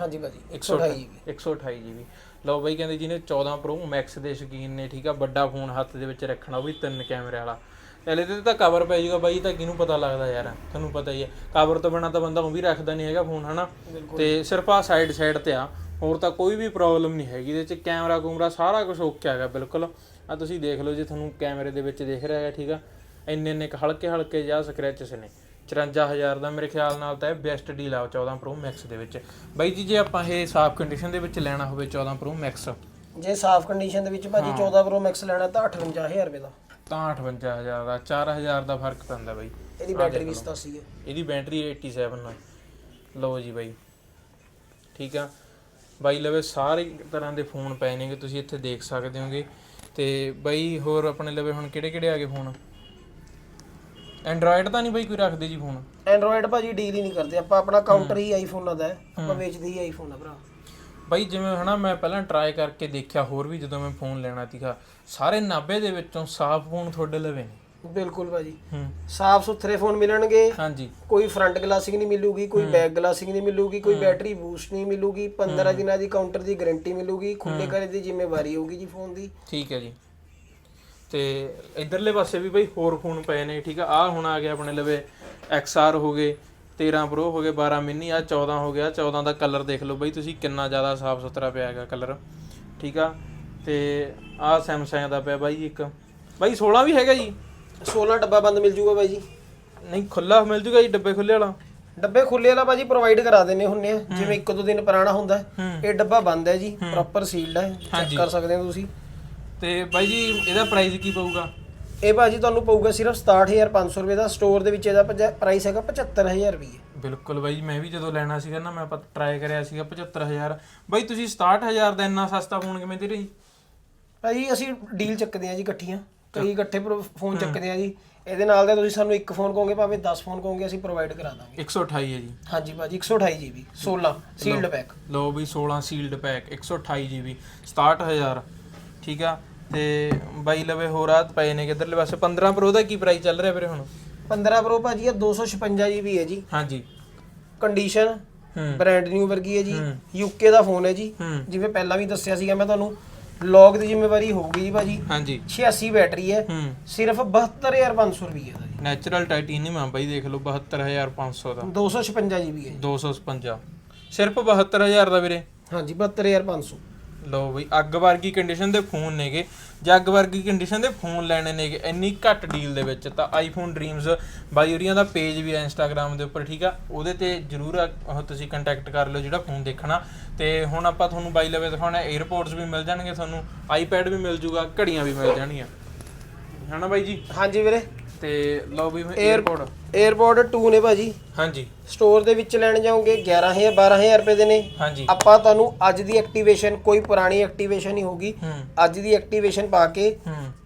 ਹਾਂਜੀ ਭਾਜੀ 128 128 GB ਲਓ ਬਾਈ ਕਹਿੰਦੇ ਜਿਹਨੇ 14 Pro Max ਦੇ ਸ਼ੌਕੀਨ ਨੇ ਠੀਕ ਆ। ਵੱਡਾ ਫੋਨ ਹੱਥ ਦੇ ਵਿੱਚ ਰੱਖਣਾ ਉਹ ਵੀ ਤਿੰਨ ਕੈਮਰੇ ਵਾਲਾ। ਇਹਦੇ ਤੇ ਤਾਂ ਕਵਰ ਪੈ ਜਾਊਗਾ ਬਾਈ ਤਾਂ ਕਿਹਨੂੰ ਪਤਾ ਲੱਗਦਾ ਯਾਰ? ਤੁਹਾਨੂੰ ਪਤਾ ਹੀ ਹੈ। ਕਵਰ ਤੋਂ ਬਿਨਾ ਤਾਂ ਬੰਦਾ ਉਹ ਵੀ ਰੱਖਦਾ ਨਹੀਂ ਹੈਗਾ ਫੋਨ ਹਨਾ? ਤੇ ਸਿਰਫ ਆ ਸਾਈਡ ਸਾਈਡ ਤੇ ਆ। ਹੋਰ ਤਾਂ ਕੋਈ ਵੀ ਪ੍ਰੋਬਲਮ ਨਹੀਂ ਹੈਗੀ। ਇਹਦੇ ਚ ਕੈਮਰਾ ਕੂਮਰਾ ਸਾਰਾ ਕੁਝ ਓਕੇ ਹੈਗਾ ਬਿਲਕੁਲ। ਆ ਤੁਸੀਂ ਦੇਖ ਲਓ ਜੇ ਤੁਹਾਨੂੰ ਕੈਮਰੇ ਦੇ ਵਿੱਚ ਦਿਖ ਰਿਹਾ ਹੈਗਾ ਠੀਕ ਆ? ਇੰਨੇ ਇੰਨੇ ਹਲਕੇ ਹਲਕੇ ਜਿਹਾ ਸਕ੍ਰੈਚਸ ਨੇ। 54000 ਦਾ ਮੇਰੇ ਖਿਆਲ ਨਾਲ ਤਾਂ ਇਹ ਬੈਸਟ ਡੀਲ ਆ 14 Pro Max ਦੇ ਵਿੱਚ। ਬਾਈ ਜੀ ਜੇ ਆਪਾਂ ਇਹ ਸਾਫ਼ ਕੰਡੀਸ਼ਨ ਦੇ ਵਿੱਚ ਲੈਣਾ ਹੋਵੇ 14 Pro Max ਜੇ ਸਾਫ਼ ਕੰਡੀਸ਼ਨ ਦੇ ਵਿੱਚ ਭਾਜੀ 14 Pro Max ਲੈਣਾ ਤਾਂ 58000 ਰੁਪਏ ਦਾ। ਤਾਂ 58000 ਦਾ 4000 ਦਾ ਫ਼ਰਕ ਪੈਂਦਾ ਬਾਈ। ਇਹਦੀ ਬੈਟਰੀ ਵੀ 87 ਹੈ ਇਹਦੀ ਬੈਟਰੀ 87 ਆ। ਲਓ ਜੀ ਬਾਈ। ਠੀਕ ਆ? ਬਾਈ ਲਵੇ ਸਾਰੇ ਤਰ੍ਹਾਂ ਦੇ ਫੋਨ ਪਏ ਨੇਗੇ ਤੁਸੀਂ ਇੱਥੇ ਦੇਖ ਸਕਦੇ ਹੋਗੇ। ਤੇ ਬਾਈ ਹੋਰ ਆਪਣੇ ਲਵੇ ਹੁਣ ਕਿਹੜੇ ਕਿਹੜੇ ਆ ਗਏ ਫੋਨ? ਐਂਡਰੋਇਡ ਤਾਂ ਨਹੀਂ ਬਾਈ ਕੋਈ ਰੱਖਦੇ ਜੀ ਫੋਨ? ਐਂਡਰੋਇਡ ਭਾਜੀ ਡੀਲ ਹੀ ਨਹੀਂ ਕਰਦੇ। ਆਪਾਂ ਆਪਣਾ ਕਾਊਂਟਰ ਹੀ ਆਈਫੋਨਾਂ ਦਾ ਹੈ। ਆਪਾਂ ਵੇਚਦੇ ਹੀ ਆਈਫੋਨ ਆ ਭਰਾ। ਬਾਈ ਜਿਵੇਂ ਹਨਾ ਮੈਂ ਪਹਿਲਾਂ ਟਰਾਈ ਕਰਕੇ ਦੇਖਿਆ ਹੋਰ ਵੀ ਜਦੋਂ ਮੈਂ ਫੋਨ ਲੈਣਾ ਸੀਗਾ ਸਾਰੇ 90 ਦੇ ਵਿੱਚੋਂ ਸਾਫ਼ ਫੋਨ ਤੁਹਾਡੇ ਲਵੇ ਨੇ ਬਿਲਕੁਲ ਭਾਜੀ। ਹੂੰ। ਸਾਫ਼ ਸੁਥਰੇ ਫੋਨ ਮਿਲਣਗੇ। ਹਾਂਜੀ। ਕੋਈ ਫਰੰਟ ਗਲਾਸਿੰਗ ਨਹੀਂ ਮਿਲੂਗੀ ਕੋਈ ਬੈਕ ਗਲਾਸਿੰਗ ਨਹੀਂ ਮਿਲੂਗੀ ਕੋਈ ਬੈਟਰੀ ਬੂਸਟ ਨਹੀਂ ਮਿਲੂਗੀ 15 ਦਿਨਾਂ ਦੀ ਕਾਊਂਟਰ ਦੀ ਗਾਰੰਟੀ ਮਿਲੂਗੀ ਖੁੱਲੇ ਘਰੇ ਦੀ ਜ਼ਿੰਮੇਵਾਰੀ ਹੋਊਗੀ ਜੀ ਫੋਨ ਦੀ। ਠੀਕ ਹੈ ਜੀ। ਤੇ ਇਧਰਲੇ ਪਾਸੇ ਵੀ ਬਈ ਹੋਰ ਫੋਨ ਪਏ ਨੇ ਠੀਕ ਆ? ਆ ਹੁਣ ਆ ਗਿਆ ਆਪਣੇ ਲਵੇ XR ਹੋ ਗਏ। 13 Pro ਹੋ ਗਏ 12 ਮਿੰਨੀ ਆ 14 ਹੋ ਗਿਆ 14 ਦਾ ਕਲਰ ਦੇਖ ਲਓ ਬਈ ਤੁਸੀਂ ਕਿੰਨਾ ਜ਼ਿਆਦਾ ਸਾਫ਼ ਸੁਥਰਾ ਪਿਆ ਹੈਗਾ ਕਲਰ ਠੀਕ ਆ? ਤੇ ਆ Samsung ਦਾ ਪਿਆ ਬਾਈ ਇੱਕ। ਬਾਈ 16 ਵੀ ਹੈਗਾ ਜੀ? 16 ਡੱਬਾ ਬੰਦ ਮਿਲ ਜੂਗਾ ਬਾਈ ਜੀ। ਨਹੀਂ ਖੁੱਲਾ ਮਿਲ ਜੂਗਾ ਜੀ ਡੱਬੇ ਖੁੱਲੇ ਵਾਲਾ? ਡੱਬੇ ਖੁੱਲੇ ਵਾਲਾ ਭਾਜੀ ਪ੍ਰੋਵਾਈਡ ਕਰਾ ਦਿੰਨੇ ਹੁੰਨੇ ਆ ਜਿਵੇਂ ਇੱਕ ਦੋ ਦਿਨ ਪੁਰਾਣਾ ਹੁੰਦਾ। ਇਹ ਡੱਬਾ ਬੰਦ ਹੈ ਜੀ ਪ੍ਰੋਪਰ ਸੀਲਡ ਹੈ ਚੈੱਕ ਕਰ ਸਕਦੇ ਹੋ ਤੁਸੀਂ। ਤੇ ਬਾਈ ਜੀ ਇਹਦਾ ਪ੍ਰਾਈਸ ਕੀ ਪਊਗਾ? ਇਹ ਭਾਜੀ ਤੁਹਾਨੂੰ ਪਊਗਾ ਸਿਰਫ 67500 ਰੁਪਏ ਦਾ ਸਟੋਰ ਦੇ ਵਿੱਚ ਇਹਦਾ ਪ੍ਰਾਈਸ ਹੈਗਾ 75000 ਰੁਪਏ। ਬਿਲਕੁਲ ਬਾਈ ਮੈਂ ਵੀ ਜਦੋਂ ਲੈਣਾ ਸੀਗਾ ਨਾ ਮੈਂ ਟਰਾਈ ਕਰਿਆ ਸੀਗਾ 75000 ਬਾਈ ਤੁਸੀਂ 67000 ਦਾ ਇੰਨਾ ਸਸਤਾ ਫੋਨ ਕਿਵੇਂ ਦੇ ਰਹੇ ਜੀ? ਭਾਜੀ ਅਸੀਂ ਡੀਲ ਚੱਕਦੇ ਆ ਜੀ ਇਕੱਠੀਆਂ। ਕਈ ਇਕੱਠੇ ਫੋਨ ਚੱਕਦੇ ਆ ਜੀ। ਇਹਦੇ ਨਾਲ ਦਾ ਤੁਸੀਂ ਸਾਨੂੰ ਇੱਕ ਫੋਨ ਕਹੋਗੇ ਭਾਵੇਂ 10 ਫੋਨ ਕਹੋਗੇ ਅਸੀਂ ਪ੍ਰੋਵਾਈਡ ਕਰਾ ਦਾਂਗੇ। 128 ਹੈ ਜੀ। ਹਾਂਜੀ ਭਾਜੀ 128 GB 16 ਸੀਲਡ ਪੈਕ ਲਓ ਵੀ 16 ਸੀਲਡ ਪੈਕ 128 GB 67000 ਠੀਕ ਆ? ਤੇ ਬਾਈ ਲਵੇ ਹੋਰ ਆ ਪਏ ਨੇ ਕਿਧਰਲੇ ਪਾਸੇ। 15 Pro ਦਾ ਕੀ ਪ੍ਰਾਈਸ ਚੱਲ ਰਿਹਾ ਵੀਰੇ ਹੁਣ? 15 Pro ਭਾਜੀ ਇਹ 256 GB ਹੈ ਜੀ। ਹਾਂਜੀ। ਕੰਡੀਸ਼ਨ ਹੂੰ। ਬ੍ਰਾਂਡ ਨਿਊ ਵਰਗੀ ਹੈ ਜੀ। ਯੂਕੇ ਦਾ ਫੋਨ ਹੈ ਜੀ। ਜਿਵੇਂ ਪਹਿਲਾਂ ਵੀ ਦੱਸਿਆ ਸੀਗਾ ਮੈਂ ਤੁਹਾਨੂੰ ਲੌਗ ਦੀ ਜ਼ਿੰਮੇਵਾਰੀ ਹੋਊਗੀ ਜੀ ਭਾਜੀ। ਹਾਂਜੀ। 86 ਬੈਟਰੀ ਹੈ। ਸਿਰਫ 72500 ਰੁਪਏ ਦਾ ਜੀ। ਨੈਚੁਰਲ ਟਾਈਟੇਨੀਅਮ ਆ ਬਾਈ ਦੇਖ ਲਓ 72500 ਦਾ। 256 GB ਹੈ 256 ਸਿਰਫ 72000 ਦਾ ਵੀਰੇ। ਹਾਂਜੀ 72500 ਲਓ ਬਈ, ਅੱਗ ਵਰਗੀ ਕੰਡੀਸ਼ਨ ਦੇ ਫੋਨ ਨੇਗੇ। ਜੇ ਅੱਗ ਵਰਗੀ ਕੰਡੀਸ਼ਨ ਦੇ ਫੋਨ ਲੈਣੇ ਨੇਗੇ, ਇੰਨੀ ਘੱਟ ਡੀਲ ਦੇ ਵਿੱਚ, ਤਾਂ ਆਈਫੋਨ ਡ੍ਰੀਮਸ ਬਾਈ ਹੋਰੀਆਂ ਦਾ ਪੇਜ ਵੀ ਹੈ ਇੰਸਟਾਗ੍ਰam ਦੇ ਉੱਪਰ, ਠੀਕ ਆ? ਉਹਦੇ ਤੇ ਜਰੂਰ ਤੁਸੀਂ ਕੰਟੈਕਟ ਕਰ ਲਿਓ ਜਿਹੜਾ ਫੋਨ ਦੇਖਣਾ। ਤੇ ਹੁਣ ਆਪਾਂ ਤੁਹਾਨੂੰ ਬਾਈ ਲਵੇ ਦਿਖਾਉਣਾ 에어ਪੋਰਟਸ ਵੀ ਮਿਲ ਜਾਣਗੇ ਤੁਹਾਨੂੰ ਆਈਪੈਡ ਵੀ ਮਿਲ ਜੂਗਾ, ਘੜੀਆਂ ਵੀ ਮਿਲ ਜਾਣਗੀਆਂ ਹਨਾ ਬਾਈ ਜੀ? ਹਾਂਜੀ ਵੀਰੇ। ਤੇ ਲਓ ਵੀ ਮੈਂ 에어ਪੋਰਟ 에어ਪੋਰਟ ਨੇ ਭਾਜੀ। ਹਾਂਜੀ। ਸਟੋਰ ਦੇ ਵਿੱਚ ਲੈਣ ਜਾਓਗੇ 11000 12000 ਰੁਪਏ ਦੇ ਨੇ। ਹਾਂਜੀ। ਆਪਾਂ ਤੁਹਾਨੂੰ ਅੱਜ ਦੀ ਐਕਟੀਵੇਸ਼ਨ ਕੋਈ ਪੁਰਾਣੀ ਐਕਟੀਵੇਸ਼ਨ ਹੀ। ਹੋਗੀ ਅੱਜ ਦੀ ਐਕਟੀਵੇਸ਼ਨ ਪਾ ਕੇ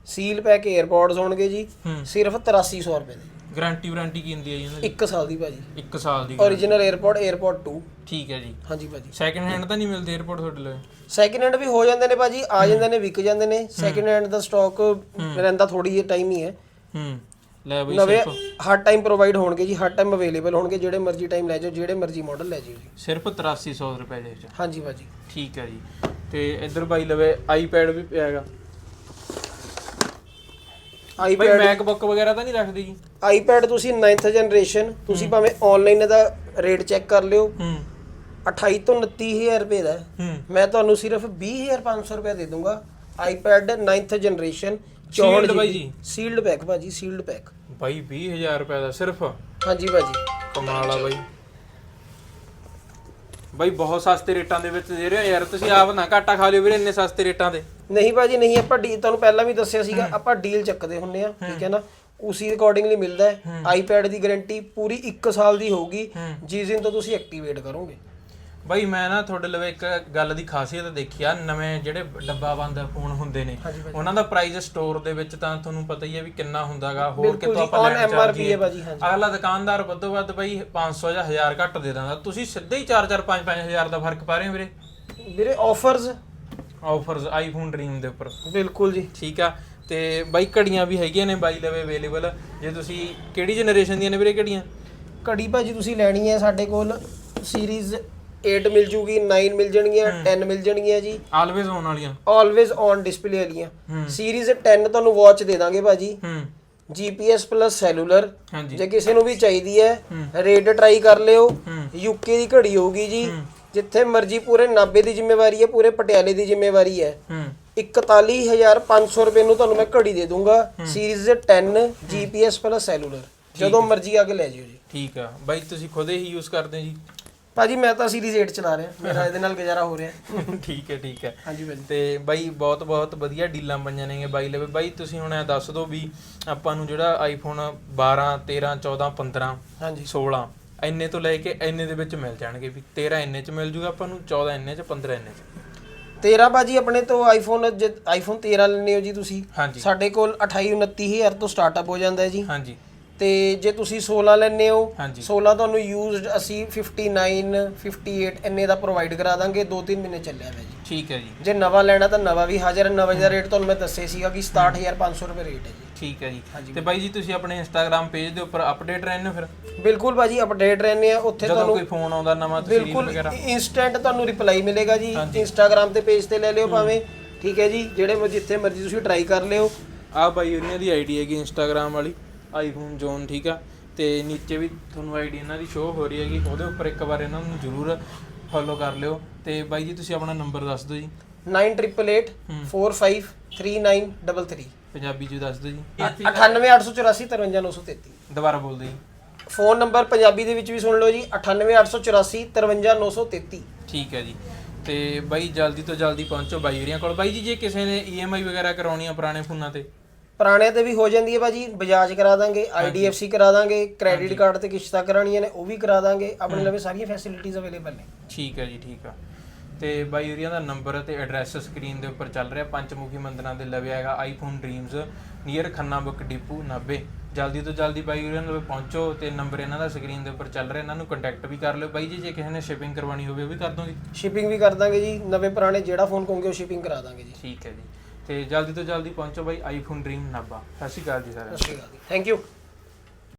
ਸੀਲ ਪੈਕ 에어ਪੋਰਟਸ ਹੋਣਗੇ ਜੀ। ਸਿਰਫ 8300 ਰੁਪਏ ਦੇ। ਗਾਰੰਟੀ ਵਾਰੰਟੀ ਕੀ ਹੁੰਦੀ ਹੈ ਜੀ ਇਹਨਾਂ ਦੀ? 1 ਸਾਲ ਦੀ ਭਾਜੀ। 1 ਸਾਲ ਦੀ origignal 에어ਪੋਰਟ 에어ਪੋਰਟ 2 ਠੀਕ ਹੈ ਜੀ। ਹਾਂਜੀ ਭਾਜੀ। ਸੈਕਿੰਡ ਹੈਂਡ ਤਾਂ ਨਹੀਂ ਮਿਲਦੇ 에어ਪੋਰਟ ਤੁਹਾਡੇ ਲਈ? ਸੈਕਿੰਡ ਹੈਂਡ ਵੀ ਹੋ ਜਾਂਦੇ ਨੇ ਭਾਜੀ ਆ ਜਾਂਦੇ ਨੇ ਵਿਕ ਜਾਂਦੇ ਨੇ। ਸੈਕੰਡ ਹੈਂਡ ਦਾ ਸਟਾਕ ਰਹਿੰਦਾ ਥੋੜੀ ਜਿਹੀ ਟਾਈਮ ਹੀ। ਹੈ। ਲੈ ਬਈ ਨਵੇਂ ਸਿਰਫ ਹਰ ਟਾਈਮ ਪ੍ਰੋਵਾਈਡ ਹੋਣਗੇ ਜੀ ਹਰ ਟਾਈਮ ਅਵੇਲੇਬਲ ਹੋਣਗੇ ਜਿਹੜੇ ਮਰਜ਼ੀ ਟਾਈਮ ਲੈ ਜਾਓ ਜਿਹੜੇ ਮਰਜ਼ੀ ਮਾਡਲ ਲੈ ਜਾਓ ਜੀ। ਸਿਰਫ 8300 ਰੁਪਏ ਦੇ ਵਿੱਚ। ਹਾਂਜੀ ਭਾਜੀ। ਠੀਕ ਹੈ ਜੀ। ਤੇ ਇੱਧਰ ਬਾਈ ਲਵੇ ਆਈਪੈਡ ਵੀ ਪਿਆ ਹੈਗਾ। ਬਾਈ ਆਈਪੈਡ ਮੈਕਬੁੱਕ ਵਗੈਰਾ ਤਾਂ ਨਹੀਂ ਰੱਖਦੇ ਜੀ? ਆਈਪੈਡ ਤੁਸੀਂ 9th ਜਨਰੇਸ਼ਨ ਤੁਸੀਂ ਭਾਵੇਂ ਆਨਲਾਈਨ ਇਹਦਾ ਰੇਟ ਚੈੱਕ ਕਰ ਲਿਓ। ਹੂੰ। 28 ਤੋਂ 29000 ਰੁਪਏ ਦਾ ਹੈ। ਹੂੰ। ਮੈਂ ਤੁਹਾਨੂੰ ਸਿਰਫ 20500 ਰੁਪਏ ਦੇ ਦੂੰਗਾ ਆਈਪੈਡ 9th ਜਨਰੇਸ਼ਨ Sealed ਬਾਈ ਜੀ? ਸੀਲਡ ਪੈਕ ਭਾਜੀ ਸੀਲਡ ਪੈਕ ਬਾਈ 20000 ਰੁਪਏ ਦਾ ਸਿਰਫ? ਹਾਂਜੀ ਭਾਜੀ। ਕਮਾਲ ਆ ਬਾਈ। ਬਾਈ ਬਹੁਤ ਸਸਤੇ ਰੇਟਾਂ ਦੇ ਵਿੱਚ ਦੇ ਰਹੇ ਹੋ ਯਾਰ। ਤੁਸੀਂ ਆਪ ਨਾ ਘਾਟਾ ਖਾ ਲਿਓ ਵੀਰੇ ਇੰਨੇ ਸਸਤੇ ਰੇਟਾਂ ਦੇ। ਨਹੀਂ ਭਾਜੀ ਨਹੀਂ ਆਪਾਂ ਡੀ ਤੁਹਾਨੂੰ ਪਹਿਲਾਂ ਵੀ ਦੱਸਿਆ ਸੀਗਾ ਆਪਾਂ ਡੀਲ ਚੱਕਦੇ ਹੁੰਨੇ ਆ ਠੀਕ ਹੈ। ਨਾ? ਉਸੇ ਅਕੋਰਡਿੰਗਲੀ ਮਿਲਦਾ ਹੈ। ਆਈਪੈਡ ਦੀ ਗਾਰੰਟੀ ਪੂਰੀ 1 ਸਾਲ ਦੀ ਹੋਊਗੀ। ਜਿਸ ਦਿਨ ਤੋਂ ਤੁਸੀਂ ਐਕਟੀਵੇਟ ਕਰੋਗੇ। ਬਾਈ ਮੈਂ ਨਾ ਤੁਹਾਡੇ ਲਵੇ ਇੱਕ ਗੱਲ ਦੀ ਖਾਸੀਅਤ ਦੇਖੀ ਆ ਨਵੇਂ ਜਿਹੜੇ ਡੱਬਾ ਬੰਦ ਫੋਨ ਹੁੰਦੇ ਨੇ ਉਹਨਾਂ ਦਾ ਪ੍ਰਾਈਸ ਸਟੋਰ ਦੇ ਵਿੱਚ ਤਾਂ ਤੁਹਾਨੂੰ ਪਤਾ ਹੀ ਹੈ ਵੀ ਕਿੰਨਾ ਹੁੰਦਾਗਾ ਹੋਰ ਕਿਤੋਂ ਆਪਾਂ ਲੈਣ ਹਾਂਜੀ। ਅਗਲਾ ਦੁਕਾਨਦਾਰ ਵੱਧੋ ਵੱਧ ਬਾਈ 500 ਜਾਂ 1000 ਘੱਟ ਦੇ ਦਿੰਦਾ। ਤੁਸੀਂ ਸਿੱਧੇ ਹੀ 4-4 5-5000 ਦਾ ਫ਼ਰਕ ਪਾ ਰਹੇ ਹੋ ਵੀਰੇ? ਵੀਰੇ ਆਫਰਸ ਆਫਰਸ ਆਈਫੋਨ ਡ੍ਰੀਮ ਦੇ ਉੱਪਰ। ਬਿਲਕੁਲ ਜੀ। ਠੀਕ ਆ ਤੇ ਬਾਈ ਘੜੀਆਂ ਵੀ ਹੈਗੀਆਂ ਨੇ ਬਾਈ ਲਵੇ ਅਵੇਲੇਬਲ ਜੇ ਤੁਸੀਂ ਕਿਹੜੀ ਜਨਰੇਸ਼ਨ ਦੀਆਂ ਨੇ ਵੀਰੇ ਘੜੀਆਂ? ਘੜੀ ਭਾਜੀ ਤੁਸੀਂ ਲੈਣੀ ਹੈ ਸਾਡੇ ਕੋਲ ਸੀਰੀਜ਼ 8 ਮਿਲ ਜੂਗੀ 9 ਮਿਲ ਜਾਣਗੀਆਂ 10 ਮਿਲ ਜਾਣਗੀਆਂ ਜੀ। ਆਲਵੇਜ਼ ਆਉਣ ਵਾਲੀਆਂ। ਆਲਵੇਜ਼ ਔਨ ਡਿਸਪਲੇ ਵਾਲੀਆਂ। ਸੀਰੀਜ਼ 10 ਤੁਹਾਨੂੰ ਵਾਚ ਦੇ ਦਾਂਗੇ ਭਾਜੀ। ਹੂੰ। GPS ਪਲੱਸ ਸੈਲੂਲਰ ਜੇ ਕਿਸੇ ਨੂੰ ਵੀ ਚਾਹੀਦੀ ਹੈ ਰੇਟ ਟਰਾਈ ਕਰ ਲਿਓ। ਯੂਕੇ ਦੀ ਘੜੀ ਹੋਊਗੀ ਜੀ। ਜਿੱਥੇ ਮਰਜ਼ੀ ਪੂਰੇ ਨਾਬੇ ਦੀ ਜ਼ਿੰਮੇਵਾਰੀ ਹੈ ਪੂਰੇ ਪਟਿਆਲੇ ਦੀ ਜ਼ਿੰਮੇਵਾਰੀ ਹੈ। ਹੂੰ। 41500 ਰੁਪਏ ਨੂੰ ਤੁਹਾਨੂੰ ਮੈਂ ਘੜੀ ਦੇ ਦੂੰਗਾ ਸੀਰੀਜ਼ 10 GPS ਪਲੱਸ ਸੈਲੂਲਰ ਜਦੋਂ ਮਰਜ਼ੀ ਆ ਕੇ ਲੈ ਜਿਓ ਜੀ। ਠੀਕ ਆ। ਬਾਈ ਤੁਸੀਂ ਖੁਦ ਹੀ ਯੂਜ਼ ਕਰਦੇ ਜੀ? ਭਾਜੀ ਮੈਂ ਤਾਂ ਸੀਰੀਜ਼ 8 ਚਲਾ ਰਿਹਾ। ਮੇਰਾ (laughs) ਇਹਦੇ ਨਾਲ ਗੁਜ਼ਾਰਾ ਹੋ ਰਿਹਾ। ਠੀਕ ਹੈ ਠੀਕ ਹੈ। ਹਾਂਜੀ ਭਾਜੀ। ਤੇ ਬਾਈ ਬਹੁਤ ਬਹੁਤ ਵਧੀਆ ਡੀਲਾਂ ਪਈਆਂ ਨੇਗੇ ਬਾਈ ਲਵੇ। ਬਾਈ ਤੁਸੀਂ ਹੁਣ ਇਹ ਦੱਸ ਦਿਓ ਵੀ ਆਪਾਂ ਨੂੰ ਜਿਹੜਾ ਆਈਫੋਨ 12 13 14 15 ਹਾਂਜੀ। 16 ਇੰਨੇ ਤੋਂ ਲੈ ਕੇ ਇੰਨੇ ਦੇ ਵਿੱਚ ਮਿਲ ਜਾਣਗੇ ਵੀ 13 ਇੰਨੇ ਚ ਮਿਲ ਜੂਗਾ ਆਪਾਂ ਨੂੰ 14 ਇੰਨੇ ਚ 15 ਇੰਨੇ ਚ। 13 ਭਾਜੀ ਆਪਣੇ ਤੋਂ ਆਈਫੋਨ ਜੇ ਆਈਫੋਨ 13 ਲੈਣੇ ਹੋ ਜੀ ਤੁਸੀਂ। ਹਾਂਜੀ। ਸਾਡੇ ਕੋਲ 28 29000 ਤੋਂ ਸਟਾਰਟਅਪ ਹੋ ਜਾਂਦਾ ਹੈ ਜੀ। ਹਾਂਜੀ। ਤੇ ਜੇ ਤੁਸੀਂ 16 ਲੈਣੇ ਹੋ ਹਾਂਜੀ। 16 ਤੁਹਾਨੂੰ ਯੂਜ਼ਡ ਅਸੀਂ 59 58 ਇੰਨੇ ਦਾ ਪ੍ਰੋਵਾਈਡ ਕਰਾ ਦਾਂਗੇ 2-3 ਮਹੀਨੇ ਚੱਲਿਆ ਹੈ ਜੀ। ਠੀਕ ਹੈ ਜੀ। ਜੇ ਨਵਾਂ ਲੈਣਾ ਤਾਂ ਨਵਾਂ ਵੀ ਹਾਜ਼ਰ ਹੈ ਨਵੇਂ ਦਾ ਰੇਟ ਤੁਹਾਨੂੰ ਮੈਂ ਦੱਸੇ ਸੀਗਾ ਕਿ 67500 ਰੁਪਏ ਰੇਟ ਹੈ ਜੀ। ਠੀਕ ਹੈ ਜੀ। ਤੇ ਬਾਈ ਜੀ ਤੁਸੀਂ ਆਪਣੇ ਇੰਸਟਾਗ੍ਰam ਪੇਜ ਦੇ ਉੱਪਰ ਅਪਡੇਟ ਰਹਿੰਦੇ ਹੋ ਫਿਰ? ਬਿਲਕੁਲ ਭਾਜੀ ਅਪਡੇਟ ਰਹਿੰਦੇ ਆ ਉੱਥੇ ਜਦੋਂ ਤੁਹਾਨੂੰ ਕੋਈ ਫੋਨ ਆਉਂਦਾ ਨਵਾਂ ਤੁਸੀਂ ਬਿਲਕੁਲ ਵਗੈਰਾ? ਇਨਸਟੈਂਟ ਤੁਹਾਨੂੰ ਰਿਪਲਾਈ ਮਿਲੇਗਾ ਜੀ। ਇੰਸਟਾਗ੍ਰam ਤੇ ਪੇਜ ਤੇ ਲੈ ਲਿਓ ਭਾਵੇਂ। ਠੀਕ ਹੈ ਜੀ ਜਿਹੜੇ ਜਿੱਥੇ ਮਰਜ਼ੀ ਤੁਸੀਂ ਟਰਾਈ ਕਰ ਲਿਓ। ਆ ਬਾਈ ਉਹਨਾਂ ਦੀ ਆਈਡੀ ਹੈਗੀ ਇੰਸਟਾਗ੍ਰam ਵਾਲੀ। ਆਈਫੋਨ ਜ਼ੋਨ ਠੀਕ ਆ? ਤੇ ਨੀਚੇ ਵੀ ਤੁਹਾਨੂੰ ਆਈਡੀ ਇਹਨਾਂ ਦੀ ਸ਼ੋਅ ਹੋ ਰਹੀ ਹੈਗੀ ਉਹਦੇ ਉੱਪਰ ਇੱਕ ਵਾਰ ਇਹਨਾਂ ਨੂੰ ਜ਼ਰੂਰ ਫੋਲੋ ਕਰ ਲਿਓ। ਤੇ ਬਾਈ ਜੀ ਤੁਸੀਂ ਆਪਣਾ ਨੰਬਰ ਦੱਸ ਦਿਓ ਜੀ। 9888453933 ਪੰਜਾਬੀ ਚ ਦੱਸ ਦਿਓ ਜੀ। 98884 ਦੁਬਾਰਾ ਬੋਲ ਦਿਓ ਜੀ। ਫੋਨ ਨੰਬਰ ਪੰਜਾਬੀ ਦੇ ਵਿੱਚ ਵੀ ਸੁਣ ਲਓ ਜੀ 9884 ਠੀਕ ਹੈ ਜੀ। ਤੇ ਬਾਈ ਜਲਦੀ ਤੋਂ ਜਲਦੀ ਪਹੁੰਚੋ ਬਾਈ ਹੋਰੀਆਂ ਕੋਲ। ਬਾਈ ਜੀ ਜੇ ਕਿਸੇ ਨੇ ਈਐਮਆਈ ਵਗੈਰਾ ਕਰਾਉਣੀ ਆ ਪੁਰਾਣੇ ਫੋਨਾਂ ਤੇ। ਪੁਰਾਣੇ ਤੇ ਵੀ ਹੋ ਜਾਂਦੀ ਹੈ ਭਾਜੀ ਬਜਾਜ ਕਰਾ ਦਾਂਗੇ ਆਈਡੀਐਫਸੀ ਕਰਾ ਦਾਂਗੇ ਕ੍ਰੈਡਿਟ ਕਾਰਡ ਤੇ ਕਿਸ਼ਤਾਂ ਕਰਾਉਣੀਆਂ ਨੇ ਉਹ ਵੀ ਕਰਾ ਦਾਂਗੇ ਆਪਣੇ ਲਵੇ ਸਾਰੀਆਂ ਫੈਸਿਲਿਟੀਆਂ ਅਵੇਲੇਬਲ ਨੇ। ਠੀਕ ਹੈ ਜੀ ਠੀਕ ਆ। ਤੇ ਬਾਈ ਹੋਰੀਆਂ ਦਾ ਨੰਬਰ ਤੇ ਐਡਰੈਸ ਸਕਰੀਨ ਦੇ ਉੱਪਰ ਚੱਲ ਰਿਹਾ ਪੰਚਮੁਖੀ ਮੰਦਰਾਂ ਦੇ ਲਵੇ ਹੈਗਾ iPhone dreams near Khanna book depot 90 ਜਲਦੀ ਤੋਂ ਜਲਦੀ ਬਾਈ ਹੋਰੀਆਂ ਲਵੇ ਪਹੁੰਚੋ ਤੇ ਨੰਬਰ ਇਹਨਾਂ ਦਾ ਸਕਰੀਨ ਦੇ ਉੱਪਰ ਚੱਲ ਰਿਹਾ ਇਹਨਾਂ ਨੂੰ ਕੰਟੈਕਟ ਵੀ ਕਰ ਲਿਓ। ਬਾਈ ਜੀ ਜੇ ਕਿਸੇ ਨੇ ਸ਼ਿਪਿੰਗ ਕਰਵਾਉਣੀ ਹੋਵੇ ਉਹ ਵੀ ਕਰ ਦੋਗੇ? ਸ਼ਿਪਿੰਗ ਵੀ ਕਰ ਦਾਂਗੇ ਜੀ ਨਵੇਂ ਪੁਰਾਣੇ ਜਿਹੜਾ ਫੋਨ ਕਹੋਗੇ ਉਹ ਸ਼ਿਪਿੰਗ ਕਰਾ ਦਾਂਗੇ ਜੀ। ਠੀਕ ਹੈ ਜੀ। ਤੇ ਜਲਦੀ ਤੋਂ ਜਲਦੀ ਪਹੁੰਚੋ ਬਾਈ ਆਈਫੋਨ ਡ੍ਰੀਮ 90 ਸਤਿ ਸ਼੍ਰੀ ਅਕਾਲ ਜੀ ਸਾਰਿਆਂ ਨੂੰ। Thank you